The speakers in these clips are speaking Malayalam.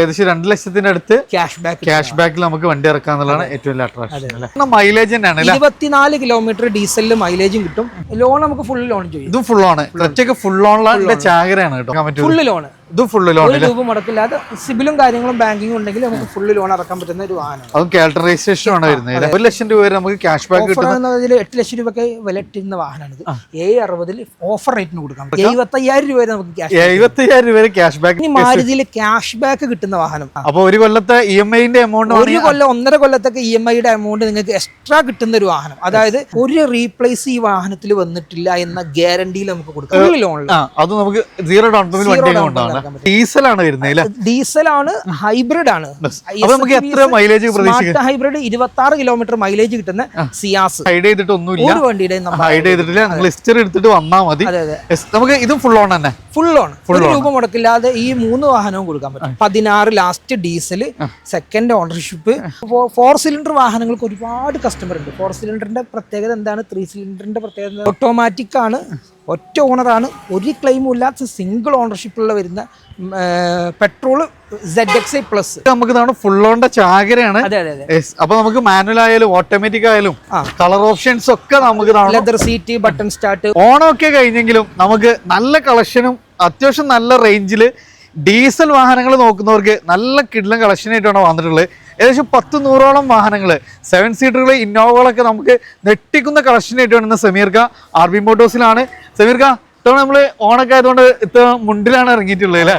ഏകദേശം രണ്ട് ലക്ഷത്തിന്റെ അടുത്ത് ക്യാഷ് ബാക്ക് ക്യാഷ് ബാക്കിൽ നമുക്ക് വണ്ടി ഇറക്കാന്നുള്ളതാണ് ഏറ്റവും വലിയ അട്രാക്ഷൻ മൈലേജ് തന്നെയാണ് ഇരുപത്തിനാല് കിലോമീറ്റർ ഡീസലിൽ മൈലേജും കിട്ടും. ലോൺ നമുക്ക് ഫുൾ ലോൺ ചെയ്യും. ഇതും ഫുൾ ആണ്. ഫുൾ ഓൺലൈൻ ചാകരയാണ് കേട്ടോ. ഫുൾ ലോൺ ഇതും ഫുള്ള് ലോൺ ഒരു രൂപ മുടക്കില്ലാതെ സിബിലും കാര്യങ്ങളും ബാങ്കിങ്ങും ഉണ്ടെങ്കിൽ നമുക്ക് ഫുള്ള് ലോൺ അടക്കാൻ പറ്റുന്ന ഒരു വാഹനം അതും കാൽറ്റർ രജിസ്ട്രേഷൻ ആണ് വരുന്നത്? ഒരു ലക്ഷം രൂപ വരെ നമുക്ക് ക്യാഷ് ബാക്ക് ഓഫർ കിട്ടും എട്ട് ലക്ഷം രൂപയ്ക്ക് വില ഇട്ടിരുന്ന വാഹനമാണിത്. ഏഴ് അറുപതിൽ ഓഫർ റേറ്റിന് കൊടുക്കാം. എഴുപത്തയ്യായിരം രൂപ വരെ നമുക്ക് ക്യാഷ് എഴുപത്തയ്യായിരം രൂപ വരെ ക്യാഷ് ബാക്ക് ഇനി മാരുതിയിൽ ക്യാഷ് ബാക്ക് കിട്ടുന്ന വാഹനം. അപ്പൊ ഒരു കൊല്ലത്തെ ഇ എം ഐന്റെ എമൗണ്ട് ഒരു കൊല്ലം ഒന്നര കൊല്ലത്തൊക്കെ ഇ എം ഐയുടെ എമൗണ്ട് നിങ്ങൾക്ക് എക്സ്ട്രാ കിട്ടുന്ന ഒരു വാഹനം. അതായത് ഒരു റീപ്ലേസ് ഈ വാഹനത്തിൽ വന്നിട്ടില്ല എന്ന ഗ്യാരണ്ടിയിൽ നമുക്ക് കൊടുക്കാം. ലോണിൽ അത് നമുക്ക് സീറോ ഡൗൺ പേയ്മെന്റ് വണ്ടി കൊണ്ടാണ്. ഡീസലാണ് വരുന്നത് ഡീസലാണ് ഹൈബ്രിഡ് ആണ് നമുക്ക് എത്ര മൈലേജ് ഹൈബ്രിഡ് ഇരുപത്തി ആറ് കിലോമീറ്റർ മൈലേജ് കിട്ടുന്ന സിയാസ് ഹൈഡ് ചെയ്തിട്ട് ഒന്നുമില്ല. ഒരു വണ്ടിയുടെ ഹൈഡ് ചെയ്തിട്ടില്ല. നിങ്ങൾ എടുത്തിട്ട് വന്നാൽ മതി. നമുക്ക് ഇത് ഫുൾ ഓൺ തന്നെ. ഫുൾ ഓൺ ഒരു രൂപ മുടക്കില്ലാതെ ഈ മൂന്ന് വാഹനവും കൊടുക്കാൻ പറ്റും. പതിനാറ് last diesel second ownership four cylinder വാഹനങ്ങൾക്ക് ഒരുപാട് കസ്റ്റമർ ഉണ്ട്. ഫോർ സിലിണ്ടറിന്റെ പ്രത്യേകത എന്താണ്? ത്രീ സിലിണ്ടറിന്റെ പ്രത്യേകത ഓട്ടോമാറ്റിക് ആണ്. ഒറ്റ ഓണറാണ്. ഒരു ക്ലെയിമും ഇല്ലാത്ത സിംഗിൾ ഓണർഷിപ്പുള്ള വരുന്ന petrol Z X I plus നമുക്ക് ഫുൾ ഓണിന്റെ ചാകരയാണ്. അപ്പൊ നമുക്ക് മാനുവൽ ആയാലും ഓട്ടോമാറ്റിക് ആയാലും കളർ ഓപ്ഷൻസ് ഒക്കെ നമുക്ക് ലെതർ സീറ്റ് ബട്ടൺ സ്റ്റാർട്ട് ഓണമൊക്കെ കഴിഞ്ഞെങ്കിലും നമുക്ക് നല്ല കളക്ഷനും അത്യാവശ്യം നല്ല റേഞ്ചിൽ ഡീസൽ വാഹനങ്ങൾ നോക്കുന്നവർക്ക് നല്ല കിഡ്ലം കളക്ഷനായിട്ടാണ് വന്നിട്ടുള്ളത്. ഏകദേശം പത്ത് നൂറോളം വാഹനങ്ങൾ സെവൻ സീറ്ററുകൾ ഇന്നോവകളൊക്കെ നമുക്ക് നെട്ടിക്കുന്ന കളക്ഷനായിട്ടാണ് ഇന്ന് സമീർക്ക ആർ ബി മോട്ടോഴ്സിലാണ്. സമീർക്ക ഇത്തവണ നമ്മൾ ഓണൊക്കെ ആയതുകൊണ്ട് ഇത്തവണ മുണ്ടിലാണ് ഇറങ്ങിയിട്ടുള്ളത് അല്ലെ?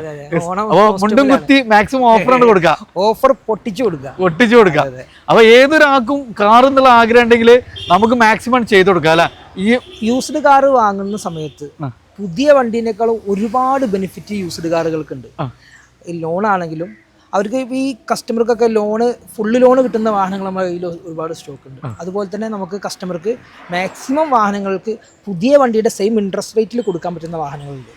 അപ്പൊ മുണ്ടും കുത്തി മാക്സിമം ഓഫർ ആണ് കൊടുക്കുക ഓഫർ പൊട്ടിച്ചു കൊടുക്കുക പൊട്ടിച്ചു കൊടുക്കുക അപ്പൊ ഏതൊരാൾക്കും കാർ എന്നുള്ള ആഗ്രഹം ഉണ്ടെങ്കിൽ നമുക്ക് മാക്സിമം ചെയ്തു കൊടുക്കുക അല്ലെ? ഈ യൂസ്ഡ് കാർ വാങ്ങുന്ന സമയത്ത് പുതിയ വണ്ടീനേക്കാളും ഒരുപാട് ബെനിഫിറ്റ് യൂസ്ഡ് കാറുകൾക്കുണ്ട്. ലോണാണെങ്കിലും അവർക്ക് ഈ കസ്റ്റമർക്കൊക്കെ ലോണ് ഫുള്ള് ലോൺ കിട്ടുന്ന വാഹനങ്ങൾ നമ്മുടെ കയ്യിൽ ഒരുപാട് സ്റ്റോക്ക് ഉണ്ട്. അതുപോലെ തന്നെ നമുക്ക് കസ്റ്റമർക്ക് മാക്സിമം വാഹനങ്ങൾക്ക് പുതിയ വണ്ടിയുടെ സെയിം ഇൻട്രസ്റ്റ് റേറ്റിൽ കൊടുക്കാൻ പറ്റുന്ന വാഹനങ്ങളുണ്ട്.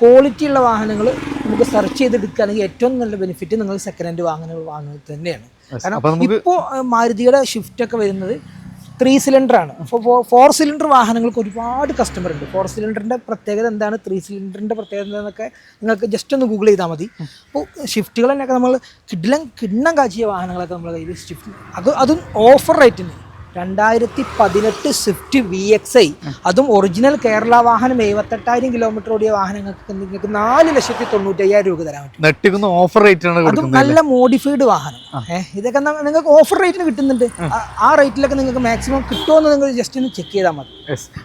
ക്വാളിറ്റി ഉള്ള വാഹനങ്ങൾ നമുക്ക് സെർച്ച് ചെയ്തെടുക്കുകയാണെങ്കിൽ ഏറ്റവും നല്ല ബെനിഫിറ്റ് നിങ്ങൾ സെക്കൻഡ് ഹാൻഡ് വാഹനങ്ങൾ വാങ്ങുന്നത് തന്നെയാണ്. കാരണം ഇപ്പോൾ മാരുതിയുടെ ഷിഫ്റ്റ് ഒക്കെ വരുന്നത് ത്രീ സിലിണ്ടർ ആണ്. ഫോർ സിലിണ്ടർ വാഹനങ്ങൾക്ക് ഒരുപാട് കസ്റ്റമർ ഉണ്ട്. ഫോർ സിലിണ്ടറിന്റെ പ്രത്യേകത എന്താണ്? ത്രീ സിലിണ്ടറിന്റെ പ്രത്യേകത എന്താണെന്നൊക്കെ നിങ്ങൾക്ക് ജസ്റ്റ് ഒന്ന് ഗൂഗിൾ ചെയ്താൽ മതി. അപ്പോൾ ഷിഫ്റ്റുകൾ തന്നെയൊക്കെ നമ്മൾ കിഡ്ലം കിണ്ണം കാച്ചിയ വാഹനങ്ങളൊക്കെ നമ്മൾ കയ്യിൽ ഷിഫ്റ്റ് അത് അതും ഓഫർ റേറ്റിന് രണ്ടായിരത്തി പതിനെട്ട് സ്വിഫ്റ്റ് വി എക്സ് ഐ അതും ഒറിജിനൽ കേരള വാഹനം എഴുപത്തെട്ടായിരം കിലോമീറ്റർ ഓടിയ വാഹനങ്ങൾക്ക് നിങ്ങൾക്ക് നാല് ലക്ഷത്തി തൊണ്ണൂറ്റയ്യായിരം രൂപ തരാൻ പറ്റും. ഓഫർ റേറ്റ് ആണ് അതും നല്ല മോഡിഫൈഡ് വാഹനം. ഇതൊക്കെ നിങ്ങൾക്ക് ഓഫർ റേറ്റിന് കിട്ടുന്നുണ്ട്. ആ- റേറ്റിലൊക്കെ നിങ്ങൾക്ക് മാക്സിമം കിട്ടുമെന്ന് നിങ്ങൾ ജസ്റ്റ് ഒന്ന് ചെക്ക് ചെയ്താൽ മതി.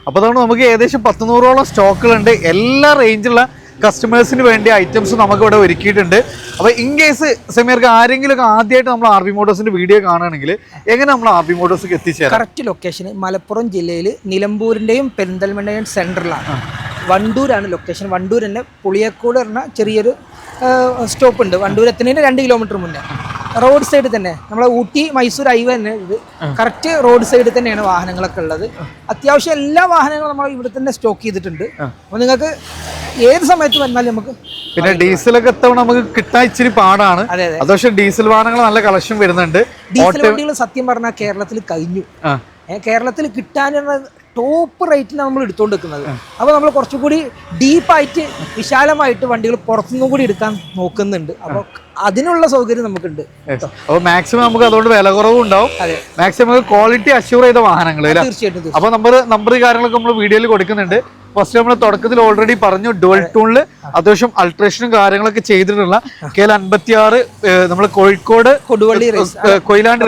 അപ്പോൾ അതുകൊണ്ട് നമുക്ക് ഏകദേശം പത്തുനൂറോളം സ്റ്റോക്കുകളുണ്ട് എല്ലാ റേഞ്ചുള്ള കസ്റ്റമേഴ്സിന് വേണ്ടി ഐറ്റംസ് നമുക്ക് ഇവിടെ ഒരുക്കിയിട്ടുണ്ട്. അപ്പോൾ ഇൻ കേസ് സമീർക്ക് ആരെങ്കിലും ഒക്കെ ആദ്യമായിട്ട് നമ്മൾ ആർ ബി മോട്ടോഴ്സിന്റെ വീഡിയോ കാണുകയാണെങ്കിൽ എങ്ങനെ നമ്മൾ ആർ ബി മോട്ടോഴ്സ് എത്തിച്ചേരാം? കറക്റ്റ് ലൊക്കേഷൻ മലപ്പുറം ജില്ലയിൽ നിലമ്പൂരിന്റെയും പെരിന്തൽമണ്ണയും സെന്ററിലാണ് വണ്ടൂരാണ് ലൊക്കേഷൻ വണ്ടൂർ തന്നെ പുളിയക്കോട് പറഞ്ഞ ചെറിയൊരു സ്റ്റോപ്പ് ഉണ്ട്. വണ്ടൂർ എത്തുന്നതിന് രണ്ട് കിലോമീറ്റർ മുന്നേ. റോഡ് സൈഡ് തന്നെ. നമ്മളെ ഊട്ടി മൈസൂർ ഹൈവേ തന്നെ ഇത്. കറക്റ്റ് റോഡ് സൈഡ് തന്നെയാണ് വാഹനങ്ങളൊക്കെ ഉള്ളത്. അത്യാവശ്യം എല്ലാ വാഹനങ്ങളും നമ്മൾ ഇവിടെ തന്നെ സ്റ്റോക്ക് ചെയ്തിട്ടുണ്ട്. അപ്പോൾ നിങ്ങൾക്ക് ഏത് സമയത്ത് വന്നാലും നമുക്ക് പിന്നെ ഡീസലൊക്കെ എത്തവണ നമുക്ക് കിട്ടാൻ ഇച്ചിരി പാടാണ്. അതെ പക്ഷേ ഡീസൽ വാഹനങ്ങൾ നല്ല കളക്ഷൻ വരുന്നുണ്ട്. ഡീസൽ വണ്ടികൾ സത്യം പറഞ്ഞാൽ കേരളത്തിൽ കഴിഞ്ഞു. കേരളത്തിൽ കിട്ടാനുള്ള ടോപ്പ് റേറ്റിനാണ് നമ്മൾ എടുത്തുകൊണ്ട് നിൽക്കുന്നത് അപ്പോൾ നമ്മൾ കുറച്ചുകൂടി ഡീപ്പായിട്ട് വിശാലമായിട്ട് വണ്ടികൾ പുറത്തുനിന്നും കൂടി എടുക്കാൻ നോക്കുന്നുണ്ട്. അപ്പോൾ അതിനുള്ള സൗകര്യം നമുക്കുണ്ട്. അപ്പൊ അപ്പോൾ മാക്സിമം നമുക്ക് അതുകൊണ്ട് വില കുറവും ഉണ്ടാവും. മാക്സിമം ക്വാളിറ്റി അഷ്യൂർ ചെയ്ത വാഹനങ്ങൾ തീർച്ചയായിട്ടും തീർച്ചയായിട്ടും. അപ്പൊ നമ്പർ നമ്പർ കാര്യങ്ങളൊക്കെ നമ്മൾ വീഡിയോയിൽ കൊടുക്കുന്നുണ്ട്. ഫസ്റ്റ് നമ്മൾ തുടക്കത്തിൽ ഓൾറെഡി പറഞ്ഞു ഡുവൽ ടൂണിൽ അത്യാവശ്യം അൾട്രേഷനും കാര്യങ്ങളൊക്കെ ചെയ്തിട്ടുള്ള കെ എൽ അൻപത്തി ആറ് നമ്മൾ കോഴിക്കോട് കൊയിലാണ്ട്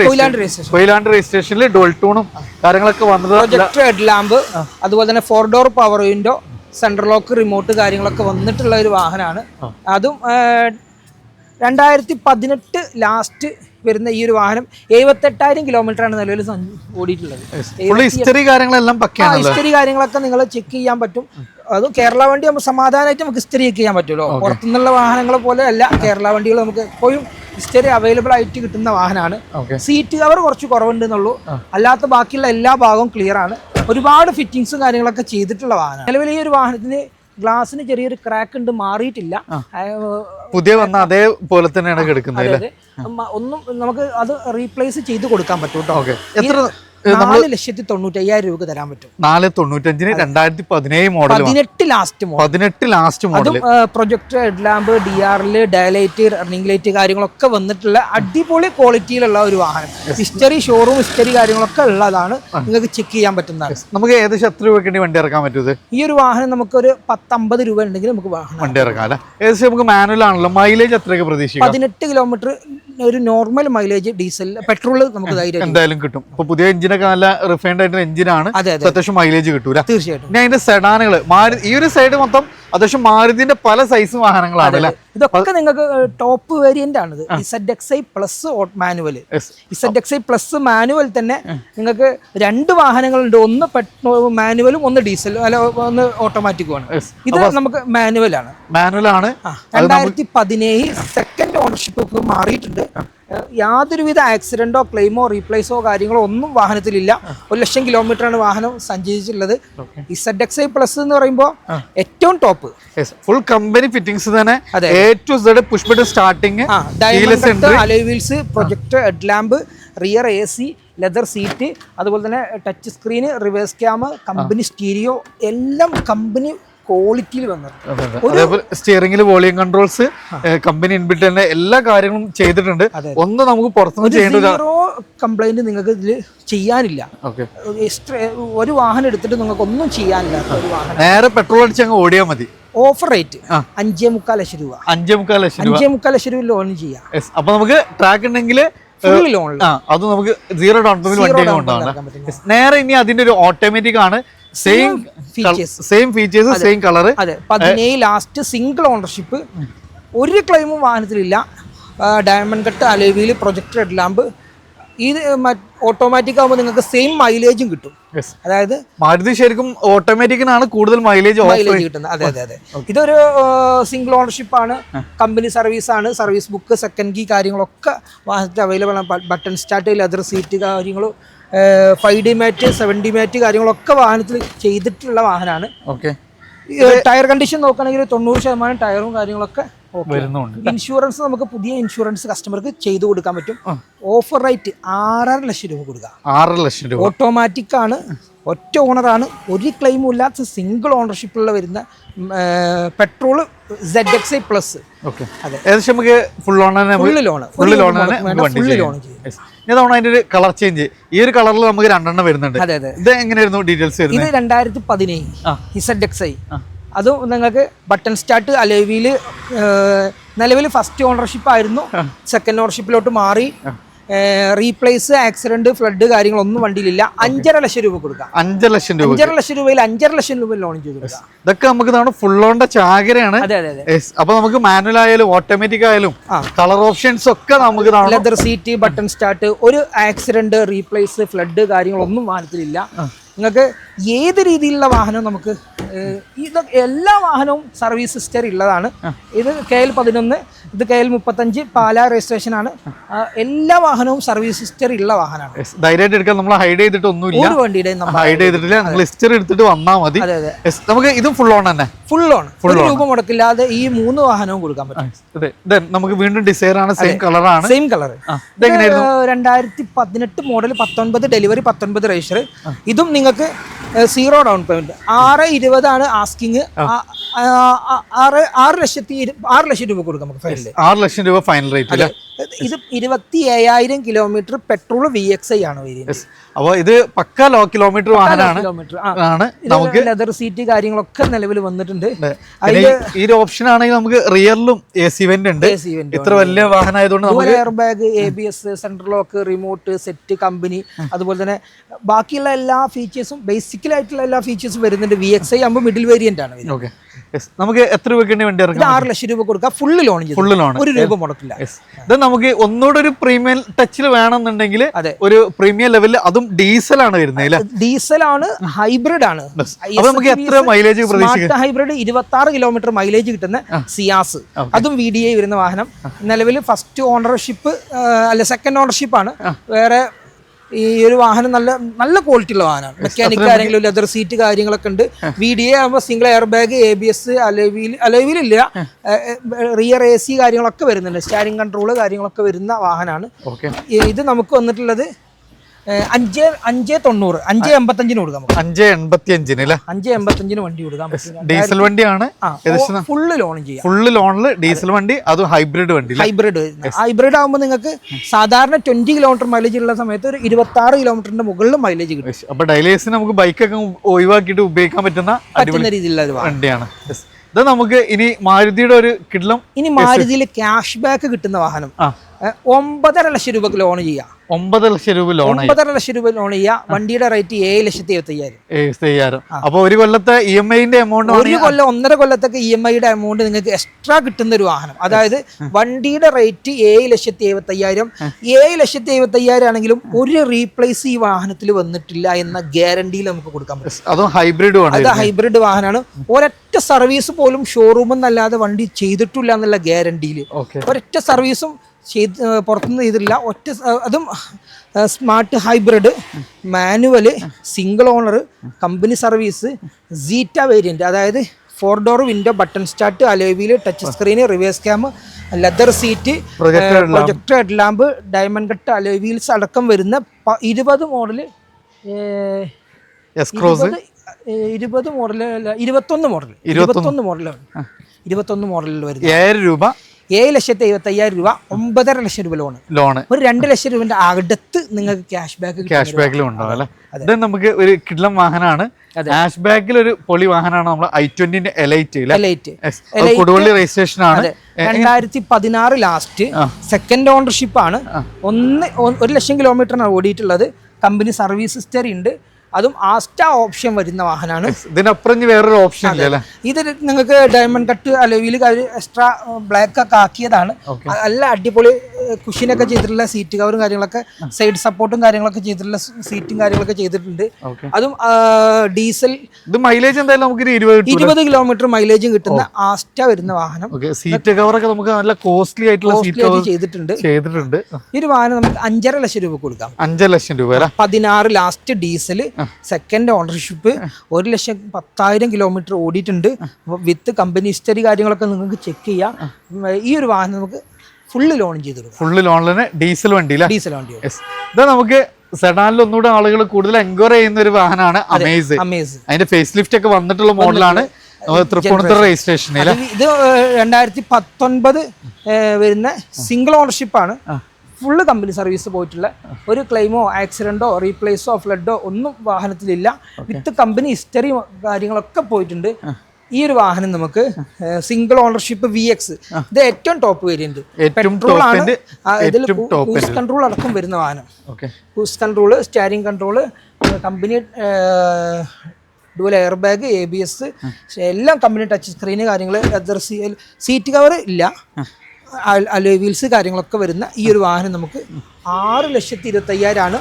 കൊയിലാണ്ട് രജിസ്ട്രേഷനിൽ ഡുവൽ ടൂണും കാര്യങ്ങളൊക്കെ വന്നത് ഹെഡ് ലാമ്പ് അതുപോലെ തന്നെ four door power window central lock remote കാര്യങ്ങളൊക്കെ വന്നിട്ടുള്ള ഒരു വാഹനമാണ്. അതും രണ്ടായിരത്തി പതിനെട്ട് ലാസ്റ്റ് വരുന്ന ഈ ഒരു വാഹനം എഴുപത്തെട്ടായിരം കിലോമീറ്റർ ആണ് നിലവിൽ ഓടിയിട്ടുള്ളത്. ഹിസ്റ്ററി കാര്യങ്ങളെല്ലാം ഹിസ്റ്ററി കാര്യങ്ങളൊക്കെ നിങ്ങൾ ചെക്ക് ചെയ്യാൻ പറ്റും. അത് കേരള വണ്ടി നമുക്ക് സമാധാനമായിട്ട് നമുക്ക് ഹിസ്റ്ററി ചെക്ക് ചെയ്യാൻ പറ്റുമല്ലോ. പുറത്തുനിന്നുള്ള വാഹനങ്ങളെ പോലെ അല്ല കേരള വണ്ടികൾ നമുക്ക് എപ്പോഴും ഹിസ്റ്ററി അവൈലബിൾ ആയിട്ട് കിട്ടുന്ന വാഹനമാണ്. സീറ്റ് കവർ കുറച്ച് കുറവുണ്ട് എന്നുള്ളൂ അല്ലാത്ത ബാക്കിയുള്ള എല്ലാ ഭാഗവും ക്ലിയർ ആണ്. ഒരുപാട് ഫിറ്റിങ്സും കാര്യങ്ങളൊക്കെ ചെയ്തിട്ടുള്ള വാഹനം നിലവിൽ ഈ ഒരു വാഹനത്തിന് ഗ്ലാസ്സിന് ചെറിയൊരു ക്രാക്ക് ഉണ്ട് മാറിയിട്ടില്ല. പുതിയ വന്ന അതേപോലെ തന്നെയാണ് കിടക്കുന്നത് ഒന്നും നമുക്ക് അത് റീപ്ലേസ് ചെയ്ത് കൊടുക്കാൻ പറ്റും കേട്ടോ എത്ര നാല് ലക്ഷത്തി തൊണ്ണൂറ്റി അയ്യായിരം രൂപ തരാൻ പറ്റും. നാല് തൊണ്ണൂറ്റഞ്ചിന് രണ്ടായിരത്തി പതിനേഴ് മോഡൽ പതിനെട്ട് ലാസ്റ്റ് മോഡൽ പതിനെട്ട് last model project head lamp D ആറിൽ ഡയലൈറ്റ് റണ്ണിംഗ് ലൈറ്റ് കാര്യങ്ങളൊക്കെ വന്നിട്ടുള്ള അടിപൊളി ക്വാളിറ്റിയിലുള്ള ഒരു വാഹനം. ഹിസ്റ്ററി ഷോറൂം ഹിസ്റ്ററി കാര്യങ്ങളൊക്കെ ഉള്ളതാണ് നിങ്ങൾക്ക് ചെക്ക് ചെയ്യാൻ പറ്റുന്നതാണ് നമുക്ക് ഏകദേശം എത്ര രൂപയ്ക്ക് വേണ്ടി ഇറക്കാൻ പറ്റും ഈ ഒരു വാഹനം നമുക്ക് ഒരു പത്തമ്പത് രൂപ ഉണ്ടെങ്കിൽ നമുക്ക് വാഹനം വണ്ടി ഇറക്കാം. അല്ലെ? ഏകദേശം നമുക്ക് മാനുവൽ ആണല്ലോ. മൈലേജ് എത്രയൊക്കെ പ്രതീക്ഷിക്കാം? പതിനെട്ട് കിലോമീറ്റർ ഒരു നോർമൽ മൈലേജ് ഡീസൽ പെട്രോൾ നമുക്ക് ധൈര്യം എന്തായാലും കിട്ടും. ഇപ്പൊ പുതിയ എഞ്ചിനൊക്കെ നല്ല റിഫൈൻഡ് ആയിട്ടുള്ള എഞ്ചിനാണ്. അതെ അതെ അത്യാവശ്യം മൈലേജ് കിട്ടൂല തീർച്ചയായിട്ടും. ഞാൻ അതിന്റെ സെഡാനുകൾ ഈ ഒരു സൈഡ് മൊത്തം അത്യാവശ്യം മാരുതിന്റെ പല സൈസ് വാഹനങ്ങളാണ് അല്ലേ? ഇതൊക്കെ നിങ്ങൾക്ക് ടോപ്പ് വേരിയന്റ് ആണ് ഇത്. Z X I plus manual. Z X I plus manual തന്നെ നിങ്ങൾക്ക് രണ്ട് വാഹനങ്ങളുണ്ട്. ഒന്ന് മാനുവലും ഒന്ന് ഡീസലും അല്ല ഒന്ന് ഓട്ടോമാറ്റിക്കുമാണ് ആണ്. ഇത് നമുക്ക് മാനുവൽ ആണ്. മാനുവൽ ആണ്. രണ്ടായിരത്തി പതിനേഴ് സെക്കൻഡ് ഓണർഷിപ്പ് മാറിയിട്ടുണ്ട്. യാതൊരുവിധ ആക്സിഡന്റോ ക്ലെയിമോ റീപ്ലേസോ കാര്യങ്ങളോ ഒന്നും വാഹനത്തിലില്ല. ഒരു ലക്ഷം കിലോമീറ്റർ ആണ് വാഹനം സഞ്ചരിച്ചിട്ടുള്ളത്. ഇസഡ് എക്സ് ഐ പ്ലസ് എന്ന് പറയുമ്പോൾ ഏറ്റവും ടോപ്പ് ഫുൾ കമ്പനി ഫിറ്റിംഗ്സ് തന്നെ. Starting alloy wheels project alloy wheels projector head lamp rear A C leather seat അതുപോലെ തന്നെ touch screen reverse ക്യാമ company stereo എല്ലാം കമ്പനി ക്വാളിറ്റിയിൽ വന്നിട്ടുണ്ട് സ്റ്റിയറിംഗിൽ വോളിയം കൺട്രോൾസ് കമ്പനി ഇൻബിൽറ്റ് തന്നെ എല്ലാ കാര്യങ്ങളും ചെയ്തിട്ടുണ്ട്. ഒന്ന് നമുക്ക് പുറത്തുനിന്ന് ചെയ്യേണ്ട കംപ്ലൈന്റ് നിങ്ങൾക്ക് ഇതിൽ ചെയ്യാനില്ല. ഒരു വാഹനം എടുത്തിട്ട് നിങ്ങൾക്ക് ഒന്നും ചെയ്യാനില്ല ഒരു വാഹനം. നേരെ പെട്രോൾ അടിച്ച് അങ്ങ് ഓടിയാൽ മതി ഓഫർ റേറ്റ് അഞ്ചേ മുക്കാൽ ലക്ഷം രൂപ. അഞ്ചേ മുക്കാൽ ലക്ഷം അഞ്ചേ മുക്കാൽ ലക്ഷം രൂപ ലോൺ ചെയ്യാം. അപ്പൊ നമുക്ക് ട്രാക്ക് ഉണ്ടെങ്കിൽ അത് നമുക്ക് സീറോ ഡൗൺ പേയ്മെന്റ് വണ്ടി നേരെ ഇനി അതിന്റെ ഒരു ഓട്ടോമാറ്റിക് ആണ്. Same features. Same features same colour അതെ. പതിനേഴ് ലാസ്റ്റ് സിംഗിൾ ഓണർഷിപ്പ് ഒരു ക്ലെയിമും വാഹനത്തിലില്ല. ഡയമണ്ട് കട്ട് അലേവിയിൽ പ്രൊജക്ടർ ഹെഡ് ലാമ്പ് ഇത് ഓട്ടോമാറ്റിക് ആകുമ്പോൾ നിങ്ങൾക്ക് സെയിം മൈലേജും കിട്ടും. അതായത് മാരുതി ശരിക്കും ഓട്ടോമാറ്റിക്കിനാണ് കൂടുതൽ മൈലേജ് മൈലേജ് കിട്ടുന്നത്. അതെ അതെ അതെ. ഇതൊരു സിംഗിൾ ഓണർഷിപ്പ് ആണ്. കമ്പനി സർവീസ് ആണ്. സർവീസ് ബുക്ക് സെക്കൻഡ് കീ കാര്യങ്ങളൊക്കെ വാഹനത്തിൽ അവൈലബിൾ ആണ്. ബട്ടൺ സ്റ്റാർട്ട് ലെതർ സീറ്റ് കാര്യങ്ങളും five D mat seven D mat കാര്യങ്ങളൊക്കെ വാഹനത്തിൽ ചെയ്തിട്ടുള്ള വാഹനമാണ് ഓക്കെ ടയർ കണ്ടീഷൻ നോക്കുകയാണെങ്കിൽ തൊണ്ണൂറ് ശതമാനം ടയറും കാര്യങ്ങളൊക്കെ. വരുന്നുണ്ട്. ഇൻഷുറൻസ് നമുക്ക് പുതിയ ഇൻഷുറൻസ് കസ്റ്റമർക്ക് ചെയ്തു കൊടുക്കാൻ പറ്റും. ഓഫർ റേറ്റ് ആറര ലക്ഷം രൂപ കൊടുക്കാം ആറര ലക്ഷം രൂപ. ഓട്ടോമാറ്റിക് ആണ്. ഒറ്റ ഓണറാണ്. ഒരു ക്ലെയിമും ഇല്ലാത്ത സിംഗിൾ ഓണർഷിപ്പുള്ള വരുന്ന petrol Z X I plus okay അതെ. ഏകദേശം നമുക്ക് ഫുൾ ഓൺ ഫുൾ ലോൺ നമുക്ക് വണ്ടി ഫുള്ള് ലോൺ. ഇനി തവണ അതിന്റെ ഒരു കളർ ചേഞ്ച് ഈ ഒരു കളറിൽ നമുക്ക് രണ്ടെണ്ണം വരുന്നുണ്ട്. അതെ അതെ. ഇത് എങ്ങനെയായിരുന്നു ഡീറ്റെയിൽസ് ഇത് രണ്ടായിരത്തി പതിനേഴ്. എക്സ് ഐ അതും നിങ്ങൾക്ക് ബട്ടൺ സ്റ്റാർട്ട് അലേവിയിൽ നിലവിൽ ഫസ്റ്റ് ഓണർഷിപ്പ് ആയിരുന്നു. സെക്കൻഡ് ഓണർഷിപ്പിലോട്ട് മാറി. റീപ്ലേസ് ആക്സിഡന്റ് ഫ്ലഡ് കാര്യങ്ങളൊന്നും വണ്ടിയിലില്ല. അഞ്ചര ലക്ഷം രൂപ കൊടുക്കാം. അഞ്ചര ലക്ഷം രൂപ അഞ്ചര ലക്ഷം രൂപയിൽ അഞ്ചര ലക്ഷം രൂപ ലോൺ ചെയ്തു ഇതൊക്കെ നമുക്ക് ഇതാണ് ഫുൾ ഓണിന്റെ ചാകരയാണ്. അപ്പൊ നമുക്ക് മാനുവൽ ആയാലും ഓട്ടോമാറ്റിക് ആയാലും കളർ ഓപ്ഷൻസ് ഒക്കെ നമുക്ക് ലെതർ സീറ്റ് ബട്ടൺ സ്റ്റാർട്ട് ഒരു ആക്സിഡന്റ് റീപ്ലേസ് ഫ്ലഡ് കാര്യങ്ങളൊന്നും വാഹനത്തിലില്ല. നിങ്ങൾക്ക് ഏത് രീതിയിലുള്ള വാഹനം നമുക്ക് ഇത് എല്ലാ വാഹനവും സർവീസ് ഹിസ്റ്ററി ഉള്ളതാണ്. ഇത് കെ എൽ പതിനൊന്ന് ഇത് കെ എൽ മുപ്പത്തഞ്ച് പാലാ രജിസ്ട്രേഷൻ ആണ് എല്ലാ വാഹനവും സർവീസ് ഹിസ്റ്ററി ഉള്ള വാഹനമാണ്. ധൈര്യമായിട്ട് എടുക്കാൻ നമ്മൾ ഹൈഡ് ചെയ്തിട്ട് ഒരു വണ്ടിയുടെയും ഹൈഡ് ചെയ്തിട്ടില്ല. നമ്മൾ ഹിസ്റ്ററി എടുത്തിട്ട് വന്നാൽ മതി. നമുക്ക് ഇത് ഫുൾ ഓൺ തന്നെ. ഫുൾ ഓൺ ഫുൾ രൂപ മുടക്കില്ലാതെ ഈ മൂന്ന് വാഹനവും കൊടുക്കാൻ പറ്റും. നമുക്ക് വീണ്ടും ഡിസൈർ ആണ് സെയിം കളറാണ് സെയിം കളർ രണ്ടായിരത്തി പതിനെട്ട് മോഡൽ പത്തൊൻപത് ഡെലിവറി പത്തൊൻപത് രജിസ്റ്റർ ഇതും നിങ്ങൾക്ക് സീറോ ഡൗൺ പേയ്മെന്റ് ആറ് ഇരുപതാണ് ആസ്കിങ് ആറ് ആറ് ലക്ഷത്തി ആറ് ലക്ഷം രൂപ കൊടുക്കാം നമുക്ക് ഫൈനൽ ആറ് ലക്ഷം രൂപ ഫൈനൽ റേറ്റ് അല്ലേ ഇത് ഇരുപത്തി ഏഴായിരം kilometre petrol V X I ആണ് വരുന്നത് അപ്പോൾ ഇത് പക്ക ലോ കിലോമീറ്റർ വാഹനമാണ് ആണ്. നമുക്ക് ലെതർ സീറ്റ് കാര്യങ്ങളൊക്കെ നിലവിൽ വന്നിട്ടുണ്ട്. ഈ- ഒരു ഓപ്ഷൻ ആണെങ്കിൽ നമുക്ക് റിയറിലും എ സി വെന്റ് ഉണ്ട്. ഇത്ര വലിയ വാഹനം ആയതുകൊണ്ട് നമുക്ക് air bag A B S central lock remote set company അതുപോലെ തന്നെ ബാക്കിയുള്ള എല്ലാ ഫീച്ചേഴ്സും ബേസിക്കലായിട്ടുള്ള എല്ലാ ഫീച്ചേഴ്സും വരുന്നുണ്ട്. വി എക്സ് ഐ ആകുമ്പോൾ മിഡിൽ വേരിയന്റ് ആണ് ഓക്കെ നമുക്ക് എത്ര രൂപയ്ക്ക് വേണ്ടി ഇറങ്ങാം ആറ് ലക്ഷം രൂപ കൊടുക്കുക ഫുള്ള് ലോൺ ഫുള്ള് ലോൺ ഒരു രൂപ മുടക്കില്ല. ഇത് നമുക്ക് ഒന്നുകൂടെ ഒരു പ്രീമിയം ടച്ചിൽ വേണമെന്നുണ്ടെങ്കിൽ അതെ. ഒരു പ്രീമിയം ലെവലിൽ അതും ഡീസൽ ആണ് വരുന്നത് ഡീസൽ ആണ് ഹൈബ്രിഡ് ആണ്. നമുക്ക് എത്ര മൈലേജ് ഹൈബ്രിഡ് ഇരുപത്തി ആറ് കിലോമീറ്റർ മൈലേജ് കിട്ടുന്ന സിയാസ് അതും വി ഡി ഐ വരുന്ന വാഹനം. നിലവിൽ ഫസ്റ്റ് ഓണർഷിപ്പ് അല്ല സെക്കൻഡ് ഓണർഷിപ്പ് ആണ്. വേറെ ഈ ഒരു വാഹനം നല്ല നല്ല ക്വാളിറ്റി ഉള്ള വാഹനമാണ്. മെക്കാനിക് കാര്യങ്ങളും ലെതർ സീറ്റ് കാര്യങ്ങളൊക്കെ ഉണ്ട്. വി ഡി എ ആകുമ്പോൾ single air bag A B S alloy wheel അലവിലില്ല rear A C കാര്യങ്ങളൊക്കെ വരുന്നുണ്ട്. സ്റ്റാരിങ് കൺട്രോൾ കാര്യങ്ങളൊക്കെ വരുന്ന വാഹനമാണ്. ഇത് നമുക്ക് വന്നിട്ടുള്ളത് അഞ്ച് അഞ്ച് തൊണ്ണൂറ് അഞ്ച് എൺപത്തഞ്ചിന് കൊടുക്കാം അഞ്ച് എൺപത്തി അഞ്ചിന് അല്ലേ? അഞ്ച് എൺപത്തഞ്ചിന് വണ്ടി കൊടുക്കാം ഡീസൽ വണ്ടിയാണ്. ഫുള്ള് ലോൺ ചെയ്യാം. ഫുള്ള് ലോണിൽ ഡീസൽ വണ്ടി അതും ഹൈബ്രിഡ് വണ്ടി ഹൈബ്രിഡ്. ഹൈബ്രിഡ് ആകുമ്പോൾ നിങ്ങൾക്ക് സാധാരണ ട്വന്റി കിലോമീറ്റർ മൈലേജ് ഉള്ള സമയത്ത് ഒരു ഇരുപത്തി ആറ് കിലോമീറ്ററിന്റെ മുകളിൽ മൈലേജ് കിട്ടും. അപ്പൊ ഡെയിലേഴ്സിന് നമുക്ക് ബൈക്കൊക്കെ ഒഴിവാക്കിയിട്ട് ഉപയോഗിക്കാൻ പറ്റുന്ന പറ്റുന്ന രീതിയിലുള്ള വണ്ടിയാണ്. ഇത് നമുക്ക് ഇനി മാരുതിയുടെ ഒരു കിഡ്ലം ഇനി മാരുതിയിൽ ക്യാഷ് ബാക്ക് കിട്ടുന്ന വാഹനം. ഒമ്പതര ലക്ഷം രൂപക്ക് ലോൺ ചെയ്യാം. ഒമ്പത് ലക്ഷം രൂപ ലോൺ ഒമ്പതര ലക്ഷം രൂപ ലോൺ ചെയ്യുക വണ്ടിയുടെ റേറ്റ് ഏഴ് ലക്ഷത്തി അയ്യായിരം ചെയ്യാറ് അപ്പൊ ഒരു കൊല്ലത്തെ ഇ എം ഐന്റെ എമൗണ്ട് ഒരു കൊല്ലം ഒന്നര കൊല്ലത്തേക്ക് ഇ എം ഐയുടെ എമൗണ്ട് നിങ്ങൾക്ക് എക്സ്ട്രാ കിട്ടുന്ന ഒരു വാഹനം. അതായത് വണ്ടിയുടെ റേറ്റ് ഏഴ് ലക്ഷത്തി എഴുപത്തി അയ്യായിരം ഏഴ് ലക്ഷത്തി എഴുപത്തി അയ്യായിരം ആണെങ്കിലും ഒരു റീപ്ലേസ് ഈ വാഹനത്തിൽ വന്നിട്ടില്ല എന്ന ഗ്യാരണ്ടിയിൽ നമുക്ക് കൊടുക്കാൻ പറ്റും. അതും ഹൈബ്രിഡ് അത് ഹൈബ്രിഡ് വാഹനമാണ്. ഒരൊറ്റ സർവീസ് പോലും ഷോറൂമെന്നല്ലാതെ വണ്ടി ചെയ്തിട്ടില്ല എന്നുള്ള ഗ്യാരണ്ടിയിൽ ഒരൊറ്റ സർവീസും ചെയ്ത് പുറത്തുനിന്ന് ചെയ്തിട്ടില്ല. ഒറ്റ അതും smart hybrid manual single owner company service Zeta variant അതായത് four door window button start alloy wheel touch screen reverse cam leather seat projector head lamp diamond cut alloy wheels അടക്കം വരുന്ന ഇരുപത് മോഡൽ ഇരുപത് മോഡൽ ഇരുപത്തൊന്ന് മോഡൽ ഇരുപത്തൊന്ന്. മോഡലാണ് ഇരുപത്തൊന്ന് മോഡലിൽ വരുന്നത്. ഏഴ് രൂപ ഏഴ് ലക്ഷത്തി എഴുപത്തി അയ്യായിരം രൂപ ഒമ്പതര ലക്ഷം രൂപ ലോൺ ലോണ് ഒരു രണ്ട് ലക്ഷം രൂപന്റെ അടുത്ത് നിങ്ങൾക്ക് ക്യാഷ് ബാക്ക് ക്യാഷ് ബാക്കിലും ഉണ്ടാവും അല്ലെ? ഇത് നമുക്ക് ഒരു കിഡ്ലം വാഹനമാണ്. ക്യാഷ് ബാക്കിൽ ഒരു പൊളി വാഹനമാണ് നമ്മൾ ഐ ട്വന്റിന്റെ എലൈറ്റ് എലൈറ്റ്. കൊടുവള്ളി രജിസ്ട്രേഷൻ ആണ്. രണ്ടായിരത്തി പതിനാറ് ലാസ്റ്റ് സെക്കൻഡ് ഓണർഷിപ്പ് ആണ്. ഒന്ന് ഒരു ലക്ഷം കിലോമീറ്ററാണ് ഓടിയിട്ടുള്ളത്. കമ്പനി സർവീസ് ഹിസ്റ്ററി ഉണ്ട്. അതും ആസ്റ്റ ഓപ്ഷൻ വരുന്ന വാഹനമാണ്. ഇതിനപ്പുറം വേറൊരു ഓപ്ഷൻ ഇത് നിങ്ങൾക്ക് ഡയമണ്ട് കട്ട് അലോയിൽ എക്സ്ട്രാ ബ്ലാക്ക് ഒക്കെ ആക്കിയതാണ്. നല്ല അടിപൊളി കുഷിനൊക്കെ ചെയ്തിട്ടുള്ള സീറ്റ് കവറും കാര്യങ്ങളൊക്കെ സൈഡ് സപ്പോർട്ടും കാര്യങ്ങളൊക്കെ ചെയ്തിട്ടുള്ള സീറ്റും കാര്യങ്ങളൊക്കെ ചെയ്തിട്ടുണ്ട്. അതും ഡീസൽ ഇത് മൈലേജ് എന്തായാലും നമുക്ക് ഇരുപത് കിലോമീറ്റർ മൈലേജും കിട്ടുന്ന ആസ്റ്റ വരുന്ന വാഹനം. സീറ്റ് കവറൊക്കെ നമുക്ക് നല്ല കോസ്റ്റ്ലി ആയിട്ടുള്ള സീറ്റ് കവർ ചെയ്തിട്ടുണ്ട്. ചെയ്തിട്ടുണ്ട്. ഈ ഒരു വാഹനം നമുക്ക് അഞ്ചര ലക്ഷം രൂപ കൊടുക്കാം. അഞ്ചര ലക്ഷം രൂപ പതിനാറ് ലാസ്റ്റ് ഡീസൽ സെക്കൻഡ് ഓണർഷിപ്പ് ഒരു ലക്ഷം പത്തായിരം കിലോമീറ്റർ ഓടിയിട്ടുണ്ട്. വിത്ത് കമ്പനി ഹിസ്റ്ററി കാര്യങ്ങളൊക്കെ നിങ്ങൾക്ക് ചെക്ക് ചെയ്യാം. ഈ ഒരു വാഹനം നമുക്ക് ഫുള്ള് ലോൺ ചെയ്ത് കൊടുക്കാം. ഫുള്ള് ലോണിന് ഡീസൽ വണ്ടി ഡീസൽ വണ്ടി. ഇതാ നമുക്ക് സെഡാനിൽ ഒന്നുകൂടെ ആളുകൾ കൂടുതൽ എൻക്വയറി ചെയ്യുന്ന ഒരു വാഹനമാണ് അമേസ് അമേസ് അതിന്റെ ഫേസ് ലിഫ്റ്റ് ഒക്കെ വന്നിട്ടുള്ള മോഡലാണ് തൃപ്പൂണിത്തുറ രജിസ്ട്രേഷൻ ഇത് ഇത് രണ്ടായിരത്തി പത്തൊൻപത് വരുന്ന സിംഗിൾ ഓണർഷിപ്പാണ് ഫുള്ള് കമ്പനി സർവീസ് പോയിട്ടുള്ള ഒരു ക്ലെയിമോ ആക്സിഡന്റോ റീപ്ലേസോ ഫ്ലഡോ ഒന്നും വാഹനത്തിലില്ല. വിത്ത് കമ്പനി ഹിസ്റ്ററി കാര്യങ്ങളൊക്കെ പോയിട്ടുണ്ട്. ഈ ഒരു വാഹനം നമുക്ക് സിംഗിൾ ഓണർഷിപ്പ് വി എക്സ് ഇത് ഏറ്റവും ടോപ്പ് വേരിയന്റ് പെട്രോൾ ആണ്. ഇതിൽ ക്രൂസ് കൺട്രോൾ അടക്കം വരുന്ന വാഹനം. Okay cruise control steering control company dual air bag A B S എല്ലാം കമ്പനി ടച്ച് സ്ക്രീന് കാര്യങ്ങൾ സീറ്റ് കവർ ഇല്ല. അലോയ് വീൽസ് കാര്യങ്ങളൊക്കെ വരുന്ന ഈ ഒരു വാഹനം നമുക്ക് ആറ് ലക്ഷത്തി ഇരുപത്തയ്യായിരമാണ്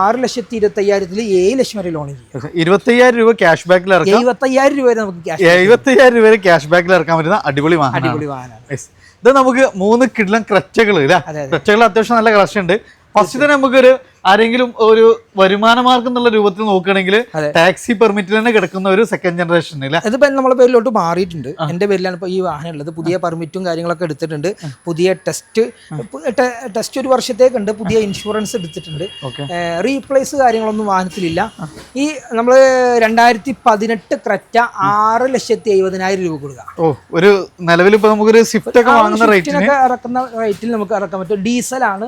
ആറ് ലക്ഷത്തി ഇരുപത്തയ്യായിരത്തിൽ ഏഴ് ലക്ഷം വരെ ലോൺ ചെയ്യും. ഇരുപത്തയ്യായിരം രൂപ ക്യാഷ് ബാക്കിൽ എഴുപത്തയ്യായിരം രൂപ നമുക്ക് ക്യാഷ് എഴുപത്തയ്യായിരം രൂപ ക്യാഷ് ബാക്കിൽ ഇറക്കാൻ പറ്റുന്ന അടിപൊളി വാഹനം അടിപൊളി വാഹനമാണ്. ഇത് നമുക്ക് മൂന്ന് കിഡ്ലം ക്രച്ചകൾ അല്ലേ ക്രച്ചകൾ അത്യാവശ്യം നല്ല കളക്ഷൻ ഉണ്ട്. ഫസ്റ്റ് തന്നെ നമുക്കൊരു ആരെങ്കിലും ഒരു വരുമാന മാർഗം എന്നുള്ള രൂപത്തിൽ നോക്കുകയാണെങ്കിൽ ടാക്സി പെർമിറ്റിൽ തന്നെ കിടക്കുന്ന ഒരു സെക്കൻഡ് ജനറേഷൻ ഇല്ല. ഇതിപ്പോ നമ്മളെ പേരിലോട്ട് മാറിയിട്ടുണ്ട്. എന്റെ പേരിലാണ് ഇപ്പൊ ഈ വാഹനം ഉള്ളത്. പുതിയ പെർമിറ്റും കാര്യങ്ങളൊക്കെ എടുത്തിട്ടുണ്ട്. പുതിയ ടെസ്റ്റ് ടെസ്റ്റ് ഒരു വർഷത്തേക്കുണ്ട്. പുതിയ ഇൻഷുറൻസ് എടുത്തിട്ടുണ്ട്. റീപ്ലേസ് കാര്യങ്ങളൊന്നും വാഹനത്തിലില്ല. ഈ നമ്മൾ രണ്ടായിരത്തി പതിനെട്ട് ക്രറ്റ ആറ് ലക്ഷത്തി എഴുപതിനായിരം രൂപ കൊടുക്കുക. ഓ ഒരു നിലവിൽ ഇപ്പൊ നമുക്കൊരു സ്വിഫ്റ്റ് ഒക്കെ വാങ്ങുന്ന റേറ്റിന് സ്വിഫ്റ്റിനൊക്കെ ഇറക്കുന്ന റേറ്റിൽ നമുക്ക് ഇറക്കാൻ പറ്റും. ഡീസലാണ്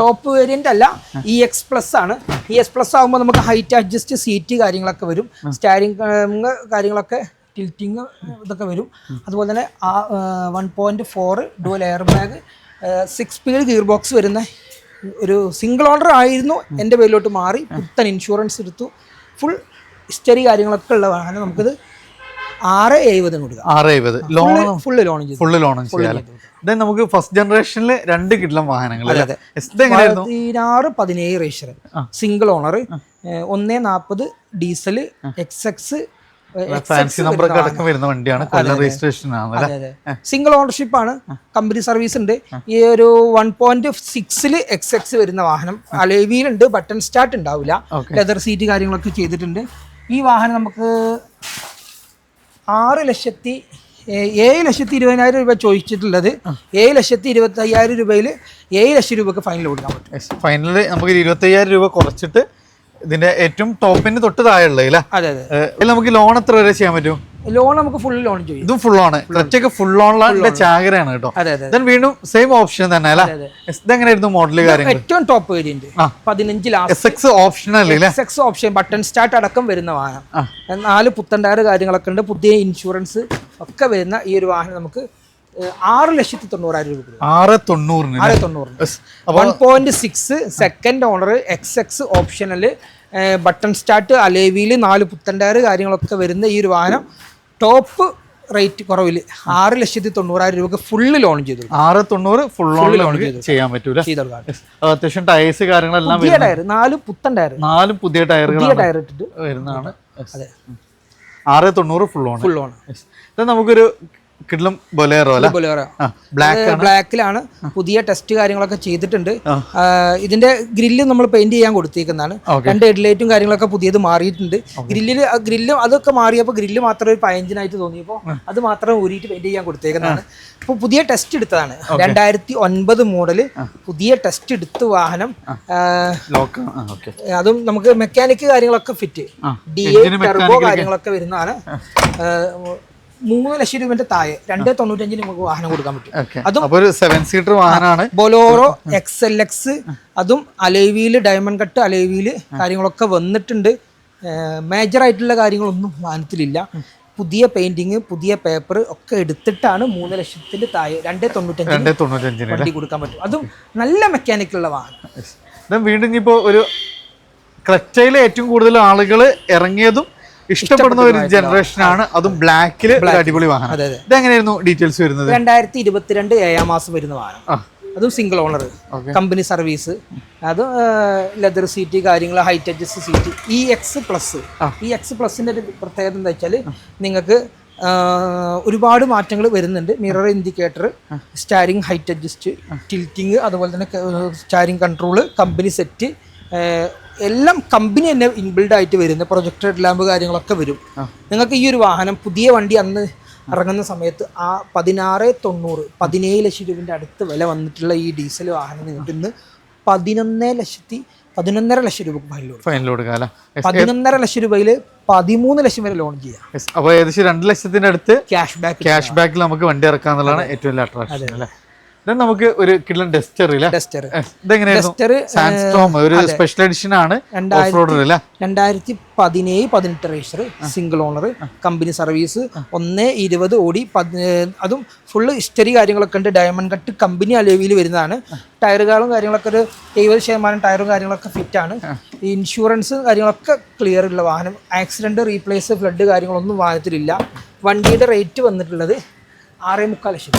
ടോപ്പ് വേരിയന്റ് അല്ല. ഇ എക്സ് പ്ലസ് ആണ്. ഇ എക്സ് പ്ലസ് ആകുമ്പോൾ നമുക്ക് ഹൈറ്റ് അഡ്ജസ്റ്റ് സീറ്റ് കാര്യങ്ങളൊക്കെ വരും. സ്റ്റാരിങ് കാര്യങ്ങളൊക്കെ ടിൽറ്റിങ് ഇതൊക്കെ വരും. അതുപോലെ തന്നെ ആ one point four dual air bag six speed gear box വരുന്ന ഒരു സിംഗിൾ ഓർഡർ ആയിരുന്നു എന്റെ പേരിലോട്ട് മാറി. പുത്തൻ ഇൻഷുറൻസ് എടുത്തു. ഫുൾ ഹിസ്റ്ററി കാര്യങ്ങളൊക്കെ ഉള്ള വാഹനം. നമുക്കിത് ആറ് എഴുപതിന് കൊടുക്കാം ആറ് എഴുപത്. Loan full loan full loan ചെയ്യാം ദെൻ നമുക്ക് ഫസ്റ്റ് ജനറേഷനിൽ രണ്ട് കിഡ്ലം വാഹനങ്ങൾ പതിനാറ് പതിനേഴ് റേഷർ സിംഗിൾ ഓണർ ഒന്നേ നാൽപ്പത് diesel X X fancy number ഒക്കെ അടക്കം വരുന്ന വണ്ടിയാണ് കൊല്ലം രജിസ്ട്രേഷൻ ആണ് സിംഗിൾ ഓണർഷിപ്പ് ആണ്. കമ്പനി സർവീസ് ഉണ്ട്. ഈ ഒരു വൺ പോയിന്റ് സിക്സിൽ എക്സ് എക്സ് വരുന്ന വാഹനം. അലേവിയിലുണ്ട് ബട്ടൺ സ്റ്റാർട്ട് ഉണ്ടാവില്ല. ലെതർ സീറ്റ് കാര്യങ്ങളൊക്കെ ചെയ്തിട്ടുണ്ട്. ഈ വാഹനം നമുക്ക് ആറ് ലക്ഷത്തി ഏഴ് ലക്ഷത്തി ഇരുപതിനായിരം രൂപ ചോദിച്ചിട്ടുള്ളത് ഏഴ് ലക്ഷത്തി ഇരുപത്തി അയ്യായിരം രൂപയിൽ ഏഴ് ലക്ഷം രൂപക്ക് ഫൈനൽ കൊടുക്കാൻ പറ്റും. ഫൈനൽ നമുക്ക് ഇരുപത്തയ്യായിരം രൂപ കുറച്ചിട്ട് ഇതിന്റെ ഏറ്റവും ടോപ്പിന് തൊട്ട് താഴെ അല്ലേ അതെ അതെ. നമുക്ക് ലോൺ എത്ര വരെ ചെയ്യാൻ പറ്റും? ലോൺ നമുക്ക് ഫുൾ ലോൺ ചെയ്യും. ഇതും ഫുൾ ആണ്. ക്ലച്ചൊക്കെ ഫുൾ ഓൺലൈൻ ചാകരയാണ് കേട്ടോ. അതെ അതെ ദെൻ വീണ്ടും സെയിം ഓപ്ഷൻ തന്നെ അല്ലേ. ഇതെങ്ങനെയായിരുന്നു മോഡൽ കാര്യങ്ങൾ ഏറ്റവും ടോപ്പ് വേരിയന്റ്. പതിനഞ്ച് last S X option button start അടക്കം വരുന്ന വാഹനം. നാല് പുത്തൻ ടയർ കാര്യങ്ങളൊക്കെ ഉണ്ട്. പുതിയ ഇൻഷുറൻസ് ഒക്കെ വരുന്ന ഈ ഒരു വാഹനം നമുക്ക് ആറ് ലക്ഷത്തി തൊണ്ണൂറായിരം രൂപ. ആറ് തൊണ്ണൂറിന് ആറ് തൊണ്ണൂറിന്. One point six second owner X X optional button start alloy wheel നാല് പുത്തൻ ടയർ കാര്യങ്ങളൊക്കെ വരുന്ന ഈ ഒരു വാഹനം. ടോപ്പ് റേറ്റ് കുറവിൽ ആറ് ലക്ഷത്തി തൊണ്ണൂറായിരം രൂപക്ക് ഫുള്ള് ലോൺ ചെയ്തു. ആറ് തൊണ്ണൂറ് ഫുൾ ലോൺ ചെയ്യാൻ പറ്റൂല. അത്യാവശ്യം ടയേഴ്സ് കാര്യങ്ങളെല്ലാം പുതിയ ടയർ നാല് പുത്തൻ ടയർ നാലും പുതിയ ടയർ ടയർ ഇട്ടിട്ട്. വരുന്നതാണ്. അതെ. ആറ് തൊണ്ണൂറ് ഫുൾ ഓൺ ഫുൾ ഓൺ ഇത് നമുക്കൊരു കിഡ്ലും ബൊലേറോ അല്ല? ബൊലേറോ. ബ്ലാക്ക് ബ്ലാക്കിലാണ് പുതിയ ടെസ്റ്റ് കാര്യങ്ങളൊക്കെ ചെയ്തിട്ടുണ്ട്. ഇതിന്റെ ഗ്രില്ല് നമ്മൾ പെയിന്റ് ചെയ്യാൻ കൊടുത്തേക്കുന്നതാണ്. രണ്ട് ഹെഡ്ലൈറ്റും കാര്യങ്ങളൊക്കെ പുതിയത് മാറിയിട്ടുണ്ട്. ഗ്രില്ലിൽ ഗ്രില്ലും അതൊക്കെ മാറിയപ്പോൾ ഗ്രില്ല് മാത്രം ഒരു പയഞ്ചിനായിട്ട് തോന്നിയപ്പോൾ അത് മാത്രം ഊരിയിട്ട് പെയിന്റ് ചെയ്യാൻ കൊടുത്തേക്കുന്നതാണ്. ഇപ്പോൾ പുതിയ ടെസ്റ്റ് എടുത്തതാണ്. രണ്ടായിരത്തി ഒൻപത് മോഡൽ പുതിയ ടെസ്റ്റ് എടുത്ത് വാഹനം അതും നമുക്ക് മെക്കാനിക് കാര്യങ്ങളൊക്കെ ഫിറ്റ് ഡി എ ടെർബോ കാര്യങ്ങളൊക്കെ വരുന്നതാണ്. മൂന്ന് ലക്ഷം രൂപന്റെ താഴെ രണ്ട് തൊണ്ണൂറ്റഞ്ചിന് നമുക്ക് വാഹനം കൊടുക്കാൻ പറ്റും. അതും ഒരു സെവൻ സീറ്റർ വാഹനമാണ് ബൊലോറോ എക്സ് എൽ എക്സ് അതും അലേവിയിൽ ഡയമണ്ട് കട്ട് അലേവിയിൽ കാര്യങ്ങളൊക്കെ വന്നിട്ടുണ്ട്. മേജർ ആയിട്ടുള്ള കാര്യങ്ങളൊന്നും വാഹനത്തിലില്ല. പുതിയ പെയിന്റിങ് പുതിയ പേപ്പർ ഒക്കെ എടുത്തിട്ടാണ് മൂന്ന് ലക്ഷത്തിന്റെ താഴെ രണ്ട് തൊണ്ണൂറ്റഞ്ച് വണ്ടി കൊടുക്കാൻ പറ്റും. അതും നല്ല മെക്കാനിക്കുള്ള വാഹനം. വീണ്ടും ഇപ്പോൾ ഒരു ക്ലച്ചയിൽ ഏറ്റവും കൂടുതൽ ആളുകൾ ഇറങ്ങിയതും ഇഷ്ടപ്പെടുന്ന ഒരു ജനറേഷൻ ആണ്. അതും ബ്ലാക്കിൽ അടിപൊളി വാഹനം. ഇത് എങ്ങനെയായിരുന്നു ഇതെങ്ങനെയായിരുന്നു ഡീറ്റെയിൽസ് വരുന്നത്? രണ്ടായിരത്തി ഇരുപത്തിരണ്ട് ഏഴാം മാസം വരുന്ന വാഹനം. അതും സിംഗിൾ ഓണർ കമ്പനി സർവീസ് അത് ലെതർ സീറ്റ് കാര്യങ്ങൾ height adjust seat E X plus E X പ്ലസിന്റെ ഒരു പ്രത്യേകത എന്താ വെച്ചാൽ നിങ്ങൾക്ക് ഒരുപാട് മാറ്റങ്ങൾ വരുന്നുണ്ട്. Mirror indicator steering height adjust tilting അതുപോലെ തന്നെ സ്റ്റാരിങ് കൺട്രോൾ കമ്പനി സെറ്റ് എല്ലാം കമ്പനി തന്നെ ഇൻബിൽഡ് ആയിട്ട് വരുന്ന പ്രൊജക്ടർ ലാമ്പ് കാര്യങ്ങളൊക്കെ വരും. നിങ്ങൾക്ക് ഈ ഒരു വാഹനം പുതിയ വണ്ടി അന്ന് ഇറങ്ങുന്ന സമയത്ത് ആ പതിനാറ് തൊണ്ണൂറ് പതിനേഴ് ലക്ഷം രൂപന്റെ അടുത്ത് വില വന്നിട്ടുള്ള ഈ ഡീസൽ വാഹനം നിങ്ങൾക്ക് ഇന്ന് പതിനൊന്ന് ലക്ഷത്തി പതിനൊന്നര ലക്ഷം രൂപ ഫൈനലോട് ഫൈനൽ പതിനൊന്നര ലക്ഷം രൂപയിൽ പതിമൂന്ന് ലക്ഷം വരെ ലോൺ ചെയ്യാം. അപ്പോൾ അപ്പൊ ഏകദേശം രണ്ട് ലക്ഷത്തിന്റെ അടുത്ത് ക്യാഷ് ബാക്ക് ക്യാഷ് ബാക്കിൽ നമുക്ക് വണ്ടി ഇറക്കാം എന്നുള്ളതാണ് ഏറ്റവും വലിയ അട്രാക്ഷൻ അല്ലേ? നമുക്ക് ഒരു കിഡ്ലൻ ഡെസ്റ്റർ. സാൻഡ്സ്റ്റോം ഒരു സ്പെഷ്യൽ എഡിഷൻ ആണ് രണ്ടായിരത്തി പതിനേഴ് പതിനെട്ട് register single owner company service ഒന്ന് ഇരുപത് ഓടി അതും ഫുള്ള് ഹിസ്റ്ററി കാര്യങ്ങളൊക്കെ ഉണ്ട്. ഡയമണ്ട് കട്ട് കമ്പനി അലവിയിൽ വരുന്നതാണ്. ടയറുകളും കാര്യങ്ങളൊക്കെ ഒരു എഴുപത് ശതമാനം ടയറും കാര്യങ്ങളൊക്കെ ഫിറ്റാണ് ഇൻഷുറൻസ് കാര്യങ്ങളൊക്കെ ക്ലിയർ ഉള്ള വാഹനം. ആക്സിഡന്റ് റീപ്ലേസ് ഫ്ലഡ് കാര്യങ്ങളൊന്നും വാഹനത്തിലില്ല. വണ്ടിയുടെ റേറ്റ് വന്നിട്ടുള്ളത് ആറേ മുക്കാൽ ലക്ഷം.